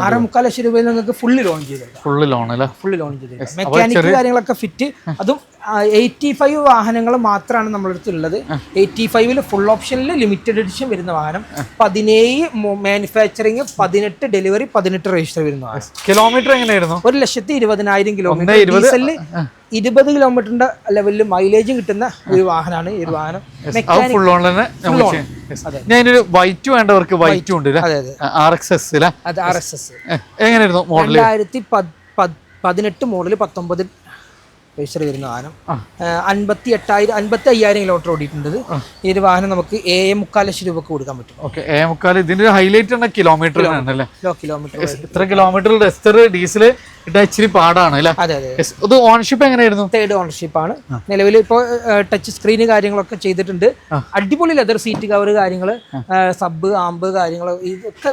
ആറേ മുക്കാൽ ലക്ഷം രൂപയിൽ നിങ്ങൾക്ക് ഫുള്ള് ലോൺ ചെയ്തെടുക്കാം ഫുള്ള് ലോൺ അല്ലേ? ഫുള്ള് ലോൺ ചെയ്തു മെക്കാനിക്കൽ കാര്യങ്ങളൊക്കെ ഫിറ്റ് അതും എയ്റ്റി ഫൈവ് വാഹനങ്ങൾ മാത്രമാണ് നമ്മുടെ അടുത്ത് ഉള്ളത് എയ്റ്റി ഫൈവിൽ ഫുൾ ഓപ്ഷനിൽ ലിമിറ്റഡ് എഡിഷൻ വരുന്ന വാഹനം. പതിനേഴ് മാനുഫാക്ചറിങ് പതിനെട്ട് ഡെലിവറി പതിനെട്ട് രജിസ്റ്റർ വരുന്ന വാഹനം. കിലോമീറ്റർ എങ്ങനെയായിരുന്നു? ഒരു ലക്ഷത്തി ഇരുപതിനായിരം കിലോമീറ്റർ ഇരുപത് ഡീസലിൽ ഇരുപത് കിലോമീറ്ററിന്റെ ലെവലിൽ മൈലേജും കിട്ടുന്ന ഒരു വാഹനമാണ് ഈ ഒരു വാഹനം. ഇതിനൊരു വൈറ്റ് വേണ്ടവർക്ക് വൈറ്റും ഉണ്ട് ആർ എക്സ് എസ് എങ്ങനെയായിരുന്നു മോഡൽ രണ്ടായിരത്തി പത്- പത്- പതിനെട്ട് മോഡൽ പത്തൊമ്പത് രജിസ്റ്റർ വരുന്ന വാഹനം. അൻപത്തി എട്ടായിരം അൻപത്തി അയ്യായിരം കിലോമീറ്റർ ഓടിയിട്ടുണ്ട്. ഇത്. ഈ ഒരു വാഹനം നമുക്ക് ഏഴ് മുക്കാൽ ലക്ഷം രൂപക്ക് കൊടുക്കാൻ പറ്റും. ഓക്കെ ഏ മുക്കാൽ ഇതിന്റെ ഹൈലൈറ്റ് ആണ് കിലോമീറ്റർ കിലോമീറ്റർ ഇത്ര കിലോമീറ്റർ ഡീസൽ ഇച്ചിരി പാടാണ് അല്ലേ. ഇത് ഓൺഷിപ്പ് എങ്ങനെയായിരുന്നു? തേർഡ് ഓണർഷിപ്പ് ആണ്. നിലവിൽ ഇപ്പോൾ ടച്ച് സ്ക്രീൻ കാര്യങ്ങളൊക്കെ ചെയ്തിട്ടുണ്ട്. അടിപൊളി ലെതർ സീറ്റ് കവർ കാര്യങ്ങൾ സബ് ആമ്പ് കാര്യങ്ങൾ ഇതൊക്കെ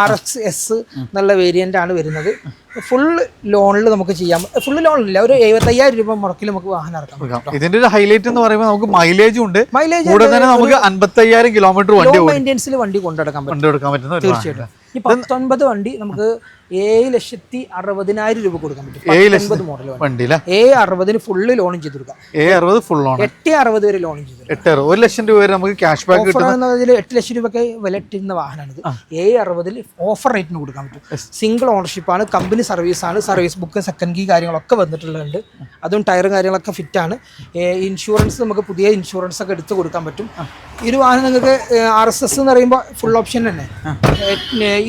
ആർ എക്സ് എസ് എന്നുള്ള വേരിയന്റ് ആണ് വരുന്നത്. ഫുൾ ലോണിൽ നമുക്ക് ചെയ്യാം. ഫുൾ ലോണില്ല ഒരു എഴുപത്തയ്യായിരം രൂപ മുടക്കിൽ നമുക്ക് വാഹനം ഇറക്കാം. ഇതിന്റെ ഒരു ഹൈലൈറ്റ് എന്ന് പറയുമ്പോൾ നമുക്ക് മൈലേജും ഉണ്ട്. മൈലേജ് കൂടെ തന്നെ നമുക്ക് അൻപത്തി അയ്യായിരം കിലോമീറ്റർ വണ്ടി മെയിന്റെനൻസിൽ വണ്ടി കൊണ്ടെടുക്കാൻ പറ്റും. തീർച്ചയായിട്ടും. ഈ പത്തൊൻപത് വണ്ടി നമുക്ക് ഏഴ് ലക്ഷത്തി അറുപതിനായിരം രൂപ കൊടുക്കാൻ പറ്റും. മോഡൽ വണ്ടി ഏ അറുപതിന് ഫുള്ള് ലോണും ചെയ്ത് കൊടുക്കാം. ഏ അറുപത് ഫുൾ ലോൺ എട്ട് അറുപത് വരെ ലോണും ചെയ്ത് എട്ട് ഒരു ലക്ഷം രൂപ വരെ നമുക്ക് ക്യാഷ് ബാക്ക് എട്ട് ലക്ഷം രൂപയ്ക്ക് വില ഇട്ടിരുന്ന വാഹനമാണിത്. ഏ അറുപതിൽ ഓഫർ റേറ്റിന് കൊടുക്കാൻ പറ്റും. സിംഗിൾ ഓണർഷിപ്പ് ആണ് കമ്പനി സർവീസ് ആണ് സർവീസ് ബുക്ക് സെക്കൻഡ് കീ കാര്യങ്ങളൊക്കെ വന്നിട്ടുള്ളതുണ്ട്. അതും ടയറും കാര്യങ്ങളൊക്കെ ഫിറ്റ് ആണ്. ഇൻഷുറൻസ് നമുക്ക് പുതിയ ഇൻഷുറൻസ് ഒക്കെ എടുത്ത് കൊടുക്കാൻ പറ്റും. ഈ ഒരു വാഹനം നിങ്ങൾക്ക് ആർ എസ് എസ് എന്ന് പറയുമ്പോൾ ഫുൾ ഓപ്ഷൻ തന്നെ.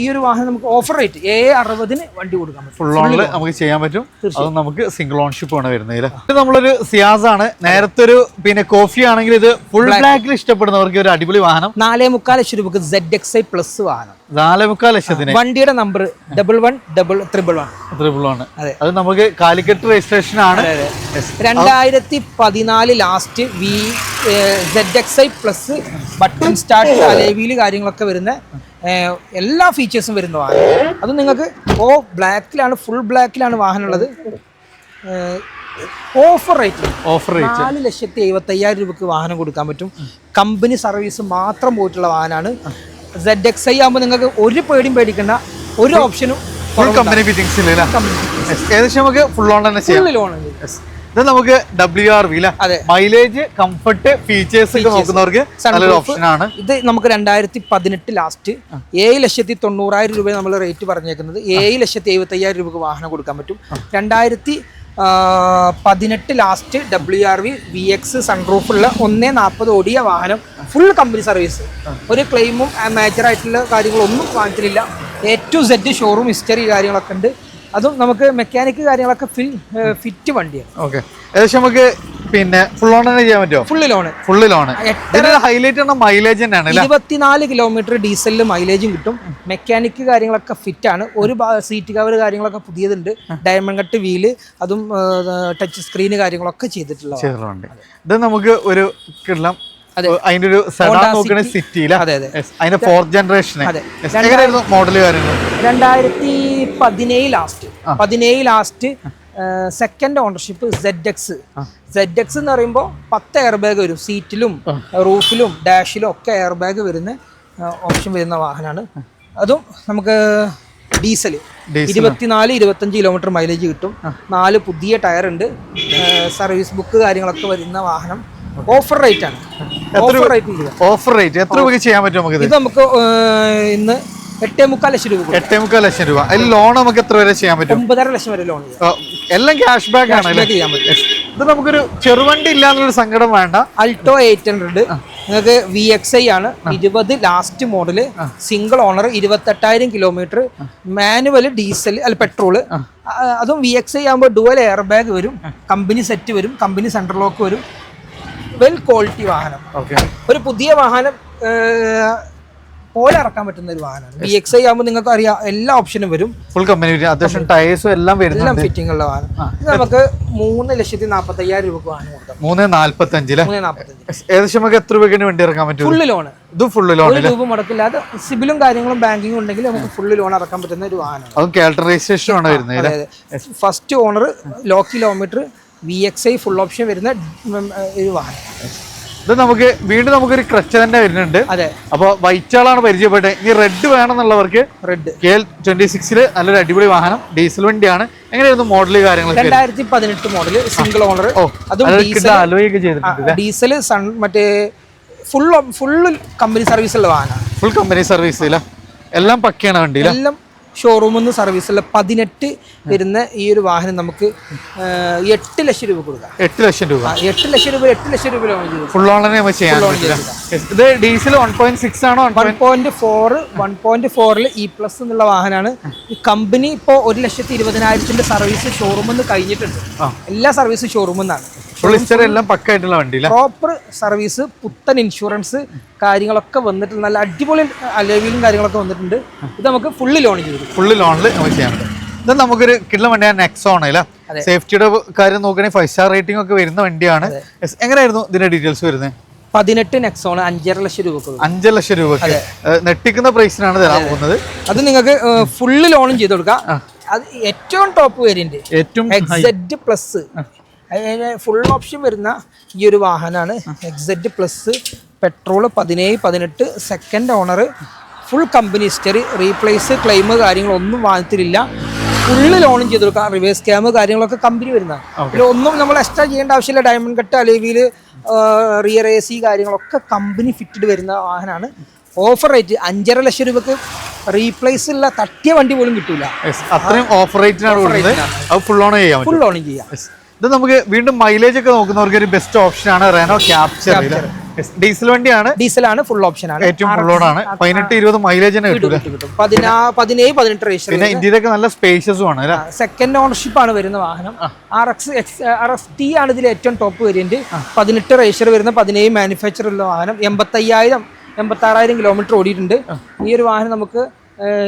ഈ ഒരു വാഹനം നമുക്ക് ഓഫർ റേറ്റ് ഏ അറുപതിന് വണ്ടി കൊടുക്കാൻ പറ്റും. ഫുൾ ഓണിൽ നമുക്ക് ചെയ്യാൻ പറ്റും. അത് നമുക്ക് സിംഗിൾ ഓൺഷിപ്പ് ആണ് വരുന്നതിൽ? ഇത് നമ്മളൊരു സിയാസ് ആണ്. നേരത്തെ ഒരു പിന്നെ കോഫി ആണെങ്കിൽ ഇത് ഫുൾ ബ്ലാക്കിൽ ഇഷ്ടപ്പെടുന്നവർക്ക് ഒരു അടിപൊളി വാഹനം. നാലേ മുക്കാൽ ലക്ഷം രൂപക്ക് സെഡ് എക്സ് ഐ പ്ലസ് വാഹനം. നാലേ മുക്കാൽ ലക്ഷത്തിന്. വണ്ടിയുടെ number double one double triple one triple one അതെ. അത് നമുക്ക് കാലിക്കറ്റ് രജിസ്ട്രേഷൻ ആണ്. രണ്ടായിരത്തി പതിനാല് last V Z X I plus button start alloy wheel കാര്യങ്ങളൊക്കെ വരുന്ന എല്ലാ ഫീച്ചേഴ്സും വരുന്ന വാഹനം. അത് നിങ്ങൾക്ക് ഓ ബ്ലാക്കിലാണ് ഫുൾ ബ്ലാക്കിലാണ് വാഹനം ഉള്ളത് ഓഫർ റേറ്റ് ഓഫർ റേറ്റ് നാല് ലക്ഷത്തി എഴുപത്തി അയ്യായിരം രൂപക്ക് വാഹനം കൊടുക്കാൻ പറ്റും. കമ്പനി സർവീസ് മാത്രം പോയിട്ടുള്ള വാഹനമാണ്. സെഡ് എക്സ് ഐ ആകുമ്പോൾ നിങ്ങൾക്ക് ഒരു പേടിയും പേടിക്കേണ്ട. ഒരു ഓപ്ഷനും കമ്പനി ഫിറ്റിംഗ്സ്. ഏകദേശം നമുക്ക് ഫുൾ ഓൺ തന്നെ ചെയ്യാം. ലോൺ. ഇത് നമുക്ക് W R V mileage comfort features ഒക്കെ നോക്കുന്നവർക്ക് നല്ലൊരു ഓപ്ഷൻ ആണ്. ഇത് നമുക്ക് രണ്ടായിരത്തി പതിനെട്ട് ലാസ്റ്റ് ഏഴ് ലക്ഷത്തി തൊണ്ണൂറായിരം രൂപ നമ്മൾ റേറ്റ് പറഞ്ഞേക്കുന്നത്. ഏഴ് ലക്ഷത്തി എഴുപത്തി അയ്യായിരം രൂപക്ക് വാഹനം കൊടുക്കാൻ പറ്റും. രണ്ടായിരത്തി പതിനെട്ട് last W R V V X സൺറൂഫുള്ള ഒന്നേ നാൽപ്പത് ഓടിയ വാഹനം ഫുൾ കമ്പനി സർവീസ് ഒരു ക്ലെയിമും മേജർ ആയിട്ടുള്ള കാര്യങ്ങളൊന്നും വാങ്ങിച്ചിട്ടില്ല. A to Z showroom history കാര്യങ്ങളൊക്കെ ഉണ്ട്. അതും നമുക്ക് മെക്കാനിക് കാര്യങ്ങളൊക്കെ ഫിൽ ഫിറ്റ് വണ്ടിയാണ്. ഓക്കെ ഏകദേശം നമുക്ക് പിന്നെ ഫുൾ ഓൺ തന്നെ ചെയ്യാൻ പറ്റുമോ? Full loan full loan highlight ആണ് മൈലേജ് തന്നെയാണ് ഇരുപത്തിനാല് കിലോമീറ്റർ ഡീസലിൽ മൈലേജും കിട്ടും. മെക്കാനിക് കാര്യങ്ങളൊക്കെ ഫിറ്റ് ആണ്. ഒരു സീറ്റ് കവർ കാര്യങ്ങളൊക്കെ പുതിയതുണ്ട്. ഡയമണ്ട് കട്ട് വീൽ അതും ടച്ച് സ്ക്രീന് കാര്യങ്ങളൊക്കെ ചെയ്തിട്ടുള്ള ഇത് നമുക്ക് ഒരു കിടലം. അതിന്റെ ഒരു സെഡാൻ നോക്കുന്ന നോക്കണ സിറ്റിയില അതെ അതെ. അതിന്റെ ഫോർത്ത് ജനറേഷൻ. എങ്ങനെയായിരുന്നു മോഡൽ കാര്യങ്ങൾ രണ്ടായിരത്തി പതിനേഴ് ലാസ്റ്റ് പതിനേഴ് last second ownership Z X Z X എന്ന് പറയുമ്പോൾ പത്ത് എയർ ബാഗ് വരും സീറ്റിലും റൂഫിലും ഡാഷിലും ഒക്കെ എയർ ബാഗ് വരുന്ന ഓപ്ഷൻ വരുന്ന വാഹനമാണ് അതും നമുക്ക് ഡീസൽ. ഇരുപത്തിനാല് ഇരുപത്തഞ്ച് കിലോമീറ്റർ മൈലേജ് കിട്ടും. നാല് പുതിയ ടയർ ഉണ്ട്. സർവീസ് ബുക്ക് കാര്യങ്ങളൊക്കെ വരുന്ന വാഹനം. ഓഫർ റേറ്റ് ആണ് ഓഫർ റേറ്റ് ഓഫർ റേറ്റ് എത്ര രൂപയ്ക്ക് ചെയ്യാൻ പറ്റും നമുക്ക് ഇത് നമുക്ക് ഇന്ന് എട്ടേ മുക്കാൽ ലക്ഷം രൂപ. എട്ടേ മുക്കാൽ ലക്ഷം രൂപ. അതിൽ ലോൺ നമുക്ക് എത്ര വരെ ചെയ്യാൻ പറ്റും? ഒമ്പതര ലക്ഷം വരെ ലോൺ എല്ലാം ക്യാഷ് ബാക്ക് ആണ് ചെയ്യാൻ പറ്റും. ഇത് നമുക്കൊരു ചെറുവണ്ടി ഇല്ല എന്നുള്ളൊരു സങ്കടം വേണ്ട. Alto eight hundred. നിങ്ങൾക്ക് വി എക്സ് ഐ ആണ്. ഇരുപത് ലാസ്റ്റ് മോഡൽ സിംഗിൾ ഓണർ ഇരുപത്തെട്ടായിരം കിലോമീറ്റർ മാനുവൽ ഡീസൽ അല്ല പെട്രോൾ അതും വി എക്സ് ഐ ആകുമ്പോൾ ഡുവൽ എയർ ബാഗ് വരും കമ്പനി സെറ്റ് വരും. കമ്പനി സെൻട്രൽ ലോക്ക് വരും. വെൽ ക്വാളിറ്റി വാഹനം. ഒരു പുതിയ വാഹനം പോലെ ഇറക്കാൻ പറ്റുന്ന ഒരു വാഹനമാണ്. ബി എക്സ് ഐ ആകുമ്പോൾ നിങ്ങൾക്ക് അറിയാം എല്ലാ ഓപ്ഷനും വരും. ഫുൾ കമ്പനി അത്യാവശ്യം ടയേഴ്സും എല്ലാം എല്ലാം ഫിറ്റിംഗ് ഉള്ള വാഹനം. ഇത് നമുക്ക് മൂന്ന് ലക്ഷത്തി നാൽപ്പത്തി അയ്യായിരം രൂപക്ക് വാഹനം കൊടുക്കാം. മൂന്ന് നാൽപ്പത്തി അഞ്ചിൽ ഏകദേശം നമുക്ക് എത്ര രൂപയ്ക്ക് വേണ്ടി ഇറക്കാൻ പറ്റും? ഫുള്ള് ലോൺ ഇത് ഫുള്ള് ലോൺ ഒരു രൂപ മുടക്കില്ലാതെ സിബിലും കാര്യങ്ങളും ബാങ്കിങ്ങും ഉണ്ടെങ്കിൽ നമുക്ക് ഫുള്ള് ലോൺ ഇറക്കാൻ പറ്റുന്ന ഒരു വാഹനമാണ്. അതും കേൾട്ടർ രജിസ്ട്രേഷൻ ആണ് വരുന്നത് first owner low kilometre V X I full option വരുന്ന ഒരു വാഹനം ഇത് നമുക്ക് വീണ്ടും നമുക്കൊരു ക്രച്ച് തന്നെ വരുന്നുണ്ട്. അതെ. അപ്പോൾ വൈറ്റാളാണ് പരിചയപ്പെട്ടത്. ഇനി റെഡ് വേണമെന്നുള്ളവർക്ക് റെഡ് കെ എൽ ട്വന്റി സിക്സിൽ നല്ലൊരു അടിപൊളി വാഹനം ഡീസൽ വണ്ടിയാണ്. എങ്ങനെയായിരുന്നു മോഡൽ കാര്യങ്ങൾ രണ്ടായിരത്തി പതിനെട്ട് മോഡൽ സിംഗിൾ ഓണർ അതും ഡീസൽ സൺ മറ്റേ ഫുൾ ഫുൾ കമ്പനി സർവീസ് ഉള്ള വാഹനമാണ്. ഫുൾ കമ്പനി സർവീസ് ഇല്ല എല്ലാം പക്കയാണ് വണ്ടിയില്ല എല്ലാം ഷോറൂമിൽ നിന്ന് സർവീസുള്ള പതിനെട്ട് വരുന്ന ഈ ഒരു വാഹനം നമുക്ക് എട്ട് ലക്ഷം രൂപ കൊടുക്കാം. എട്ട് ലക്ഷം രൂപ. എട്ട് ലക്ഷം രൂപ എട്ട് ലക്ഷം രൂപ ഫുൾ ചെയ്യാൻ ഇത് ഡീസൽ വൺ പോയിന്റ് സിക്സ് ആണോ? One point four one point ഫോറിൽ ഇ പ്ലസ് എന്നുള്ള വാഹനമാണ് ഈ കമ്പനി ഇപ്പോൾ ഒരു ലക്ഷത്തി ഇരുപതിനായിരത്തിന്റെ സർവീസ് ഷോറൂമിൽ നിന്ന് കഴിഞ്ഞിട്ടുണ്ട്. എല്ലാ സർവീസും ഷോറൂമിൽ നിന്നാണ് എല്ലാം പക്കായിട്ടുള്ള പ്രോപ്പർ സർവീസ് പുത്തൻ ഇൻഷുറൻസ് കാര്യങ്ങളൊക്കെ വന്നിട്ടുണ്ട്. നല്ല അടിപൊളി അലവിലും കാര്യങ്ങളൊക്കെ വന്നിട്ടുണ്ട്. ഇത് നമുക്ക് ഫുള്ള് ലോൺ ചെയ്തു. ഫുള്ള് ലോണിൽ നമുക്ക് ചെയ്യാൻ പറ്റും. ഇത് നമുക്കൊരു കിട്ടുന്ന വണ്ടിയാണ് നെക്സോൺ അല്ല. സേഫ്റ്റിയുടെ കാര്യം നോക്കുകയാണെങ്കിൽ ഫൈവ് സ്റ്റാർ റേറ്റിംഗ് ഒക്കെ വരുന്ന വണ്ടിയാണ്. എങ്ങനെയായിരുന്നു ഇതിന്റെ ഡീറ്റെയിൽസ് വരുന്നത്? പതിനെട്ട് നെക്സോൺ അഞ്ചര ലക്ഷം രൂപ അഞ്ചര അഞ്ച് ലക്ഷം രൂപക്ക്. ഏഹ്, നെട്ടിക്കുന്ന പ്രൈസിനാണ് തരാൻ പോകുന്നത്. അത് നിങ്ങൾക്ക് ഫുള്ള് ലോണും ചെയ്ത് കൊടുക്കാം. അത് ഏറ്റവും ടോപ്പ് വേരിയന്റ് ഏറ്റവും എക്സെഡ് ഫുൾ ഓപ്ഷൻ വരുന്ന ഈ ഒരു വാഹനമാണ് എക്സെറ്റ് പ്ലസ് പെട്രോൾ പതിനേഴ് പതിനെട്ട് second owner full company history replace claim കാര്യങ്ങളൊന്നും വാങ്ങത്തില്ല ഫുള്ള് ലോണും ചെയ്ത് കൊടുക്കാം റിവേഴ്സ് ക്യാമ് കാര്യങ്ങളൊക്കെ കമ്പനി വരുന്നതാണ്. ഒന്നും നമ്മൾ എക്സ്ട്രാ ചെയ്യേണ്ട ആവശ്യമില്ല. ഡയമണ്ട് കട്ട് അല്ലെങ്കിൽ റിയർ എ സി കാര്യങ്ങളൊക്കെ കമ്പനി ഫിറ്റഡ് വരുന്ന വാഹനമാണ് ഓഫർ റേറ്റ് അഞ്ചര ലക്ഷം രൂപക്ക് റീപ്ലേസ് ഉള്ള തട്ടിയ വണ്ടി പോലും കിട്ടൂല. അത്രയും ഓഫർ റേറ്റിനാണ് ഫുൾ ഓൺ പറ്റും. ഫുൾ ഓൺ ചെയ്യാം. ഇത് നമുക്ക് വീണ്ടും മൈലേജ് ഒക്കെ നോക്കുന്നവർക്ക് ഒരു ബെസ്റ്റ് ഓപ്ഷൻ ആണ് റെനോ ക്യാപ്ചർ ഡീസൽ വണ്ടിയാണ്. ഡീസലാണ് ഫുൾ ഓപ്ഷൻ ആണ്. ഏറ്റവും ഫുൾ ആണ്. പതിനെട്ട് ഇരുപത് മൈലേജ് പതിനേഴ് പതിനെട്ട് രജിസ്റ്റർ പിന്നെ ഇന്ത്യയിലൊക്കെ നല്ല സ്പേഷ്യസും ആണ് സെക്കൻഡ് ഓണർഷിപ്പ് ആണ് വരുന്ന വാഹനം. R X X R F T ആണ് ഇതിൽ ഏറ്റവും ടോപ്പ് വേരിയന്റ് പതിനെട്ട് റേഷർ വരുന്ന പതിനേഴ് മാനുഫാക്ചർ ഉള്ള വാഹനം. എൺപത്തയ്യായിരം എൺപത്താറായിരം കിലോമീറ്റർ ഓടിയിട്ടുണ്ട്. ഈ ഒരു വാഹനം നമുക്ക്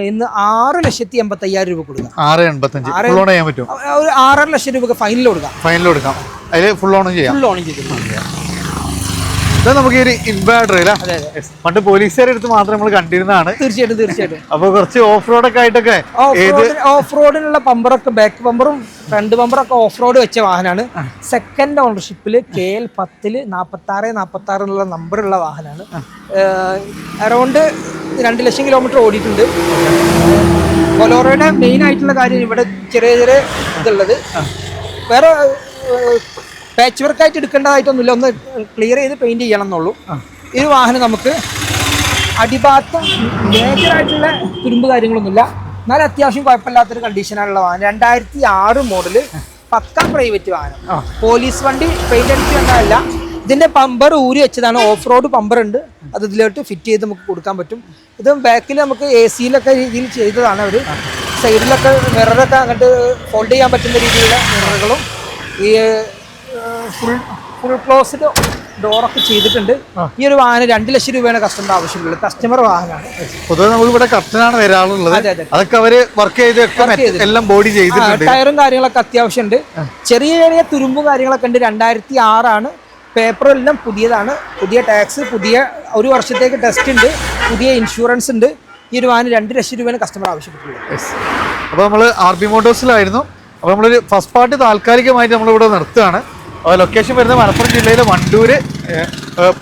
ഇന്ന് ആറ് ലക്ഷത്തി എൺപത്തയ്യായിരം രൂപ കൊടുക്കാം. ആറ് എൺപത്തഞ്ച്. ഫുൾ ഓൺ ചെയ്യാൻ പറ്റും ഒരു ആറര ലക്ഷം രൂപ ഫൈനൽ കൊടുക്കാം. ഫൈനൽ കൊടുക്കാം. അതിൽ ഫുൾ ഓൺ ചെയ്യാം. ഫുൾ ഓൺ ചെയ്തിട്ടുണ്ട്. ഇത് നമുക്ക് ഒരു ഇൻവേർട്ടർ അല്ലേ. പണ്ട് പോലീസുകാരുടെ അടുത്ത് മാത്രം നമ്മൾ കണ്ടിരുന്നതാണ്. തീർച്ചയായിട്ടും തീർച്ചയായിട്ടും. അപ്പൊ കുറച്ച് ഓഫ് റോഡ് ഒക്കെ ആയിട്ടൊക്കെ ഓഫ് റോഡിനുള്ള പമ്പറൊക്കെ ബാക്ക് പമ്പറും ഫ്രണ്ട് പമ്പറൊക്കെ ഓഫ് റോഡ് വെച്ച വാഹനമാണ് സെക്കൻഡ് ഓണർഷിപ്പിൽ കെ എൽ പത്തിൽ നാൽപ്പത്തി ആറ് നാൽപ്പത്തി ആറ് എന്നുള്ള നമ്പറുള്ള വാഹനമാണ് അറൗണ്ട് രണ്ട് ലക്ഷം കിലോമീറ്റർ ഓടിയിട്ടുണ്ട്. കൊലോറയുടെ മെയിൻ ആയിട്ടുള്ള കാര്യം ഇവിടെ ചെറിയ ചെറിയ ഇതുള്ളത്. വേറെ പാച്ച് വർക്കായിട്ട് എടുക്കേണ്ടതായിട്ടൊന്നുമില്ല. ഒന്ന് ക്ലിയർ ചെയ്ത് പെയിന്റ് ചെയ്യണം എന്നുള്ളൂ ഈ വാഹനം നമുക്ക് അടിഭാഗത്ത് മേജറായിട്ടുള്ള തുരുമ്പ് കാര്യങ്ങളൊന്നുമില്ല. എന്നാലും അത്യാവശ്യം കുഴപ്പമില്ലാത്തൊരു കണ്ടീഷനാണുള്ള വാഹനം. രണ്ടായിരത്തി ആറ് മോഡൽ പക്ക പ്രൈവറ്റ് വാഹനം. പോലീസ് വണ്ടി പെയിന്റ് അടിച്ച് വന്നതല്ല. ഇതിന്റെ പമ്പർ ഊരി വെച്ചതാണ്. ഓഫ് റോഡ് പമ്പർ ഉണ്ട്. അത് ഇതിലോട്ട് ഫിറ്റ് ചെയ്ത് നമുക്ക് കൊടുക്കാൻ പറ്റും. ഇത് ബാക്കിൽ നമുക്ക് എ സിയിലൊക്കെ രീതിയിൽ ചെയ്തതാണ് അവർ സൈഡിലൊക്കെ മിററൊക്കെ അങ്ങോട്ട് ഫോൾഡ് ചെയ്യാൻ പറ്റുന്ന രീതിയിലുള്ള മിററുകളും ഈ ഫുൾ ഫുൾ ക്ലോസ്ഡ് ഡോറൊക്കെ ചെയ്തിട്ടുണ്ട്. ഈ ഒരു വാഹനം രണ്ട് ലക്ഷം രൂപയാണ് കസ്റ്റമർ ആവശ്യമുള്ളത്. കസ്റ്റമർ വാഹനമാണ്. പൊതുവെ നമ്മൾ ഇവിടെ കർട്ടനാണ് വരാറുള്ളത്. അതെ, അതെ. അതൊക്കെ അവർ വർക്ക് ചെയ്ത് എല്ലാം ബോഡി ചെയ്തിട്ടുണ്ട്. ടയറും കാര്യങ്ങളൊക്കെ അത്യാവശ്യമുണ്ട്. ചെറിയ ചെറിയ തുരുമ്പും കാര്യങ്ങളൊക്കെ ഉണ്ട്. രണ്ടായിരത്തി ആറാണ് പേപ്പറെല്ലാം പുതിയതാണ്. പുതിയ ടാക്സ് പുതിയ ഒരു വർഷത്തേക്ക് ടെസ്റ്റ് ഉണ്ട്. പുതിയ ഇൻഷുറൻസ് ഉണ്ട്. ഈ ഒരു വാഹനം രണ്ട് ലക്ഷം രൂപയാണ് കസ്റ്റമർ ആവശ്യപ്പെട്ടുള്ളത് അപ്പോൾ നമ്മൾ ആർ ബി മോട്ടോഴ്സിലായിരുന്നു അപ്പോൾ നമ്മളൊരു ഫസ്റ്റ് പാർട്ടി താൽക്കാലികമായിട്ട് നമ്മളിവിടെ നിർത്തുകയാണ്. ലൊക്കേഷൻ വരുന്നത് മലപ്പുറം ജില്ലയിലെ വണ്ടൂര്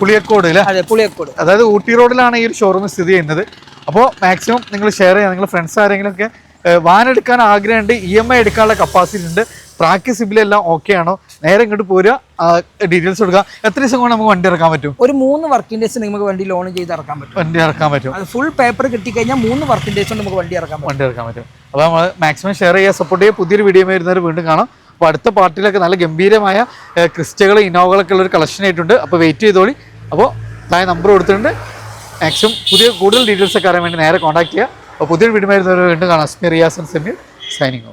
പുളിയക്കോട് അല്ലേ? പുളിയക്കോട്. അതായത് ഊട്ടി റോഡിലാണ് ഈ ഒരു ഷോറൂം സ്ഥിതി ചെയ്യുന്നത്. അപ്പോൾ മാക്സിമം നിങ്ങൾ ഷെയർ ചെയ്യാം നിങ്ങൾ ഫ്രണ്ട്സ് ആരെങ്കിലും ഒക്കെ വാൻ എടുക്കാൻ ആഗ്രഹമുണ്ട് ഇ എം ഐ എടുക്കാനുള്ള കപ്പാസിറ്റി ഉണ്ട് പ്രാക്ടീസ് സിബിലെല്ലാം ഓക്കെ ആണോ? നേരെ ഇങ്ങോട്ട് പോരുക ഡീറ്റെയിൽസ് കൊടുക്കുക. എത്ര ദിവസം കൊണ്ട് നമുക്ക് വണ്ടി ഇറക്കാൻ പറ്റും? ഒരു മൂന്ന് വർക്കിംഗ് ഡേയ്സ് നിങ്ങൾക്ക് വണ്ടി ലോൺ ചെയ്ത് ഇറക്കാൻ പറ്റും. വണ്ടി ഇറക്കാൻ പറ്റും. അത് ഫുൾ പേപ്പർ കിട്ടിക്കഴിഞ്ഞാൽ മൂന്ന് വർക്കിംഗ് ഡേയ്സ് കൊണ്ട് നമുക്ക് വണ്ടി ഇറക്കാൻ വണ്ടി ഇറക്കാൻ പറ്റും. അപ്പോൾ നമ്മൾ മാക്സിമം ഷെയർ ചെയ്യുക സപ്പോർട്ട് ചെയ്യുക. പുതിയൊരു വീഡിയോ വരുന്നവർ വീണ്ടും കാണാം. അപ്പോൾ അടുത്ത പാർട്ടിയിലൊക്കെ നല്ല ഗംഭീരമായ ക്രിസ്റ്റകൾ ഇനോവകളൊക്കെ ഉള്ളൊരു കളക്ഷൻ ആയിട്ടുണ്ട്. അപ്പോൾ വെയിറ്റ് ചെയ്തോളി. അപ്പോൾ താഴെ നമ്പർ കൊടുത്തിട്ടുണ്ട്. മാക്സിമം പുതിയ കൂടുതൽ ഡീറ്റെയിൽസ് ഒക്കെ അറിയാൻ വേണ്ടി നേരെ കോൺടാക്ട് ചെയ്യുക അപ്പോൾ പുതിയൊരു വീടുമായിരുന്നു വീണ്ടും കാണാം. അസ്മി റിയാസൻ സെമീർ സൈനിങ്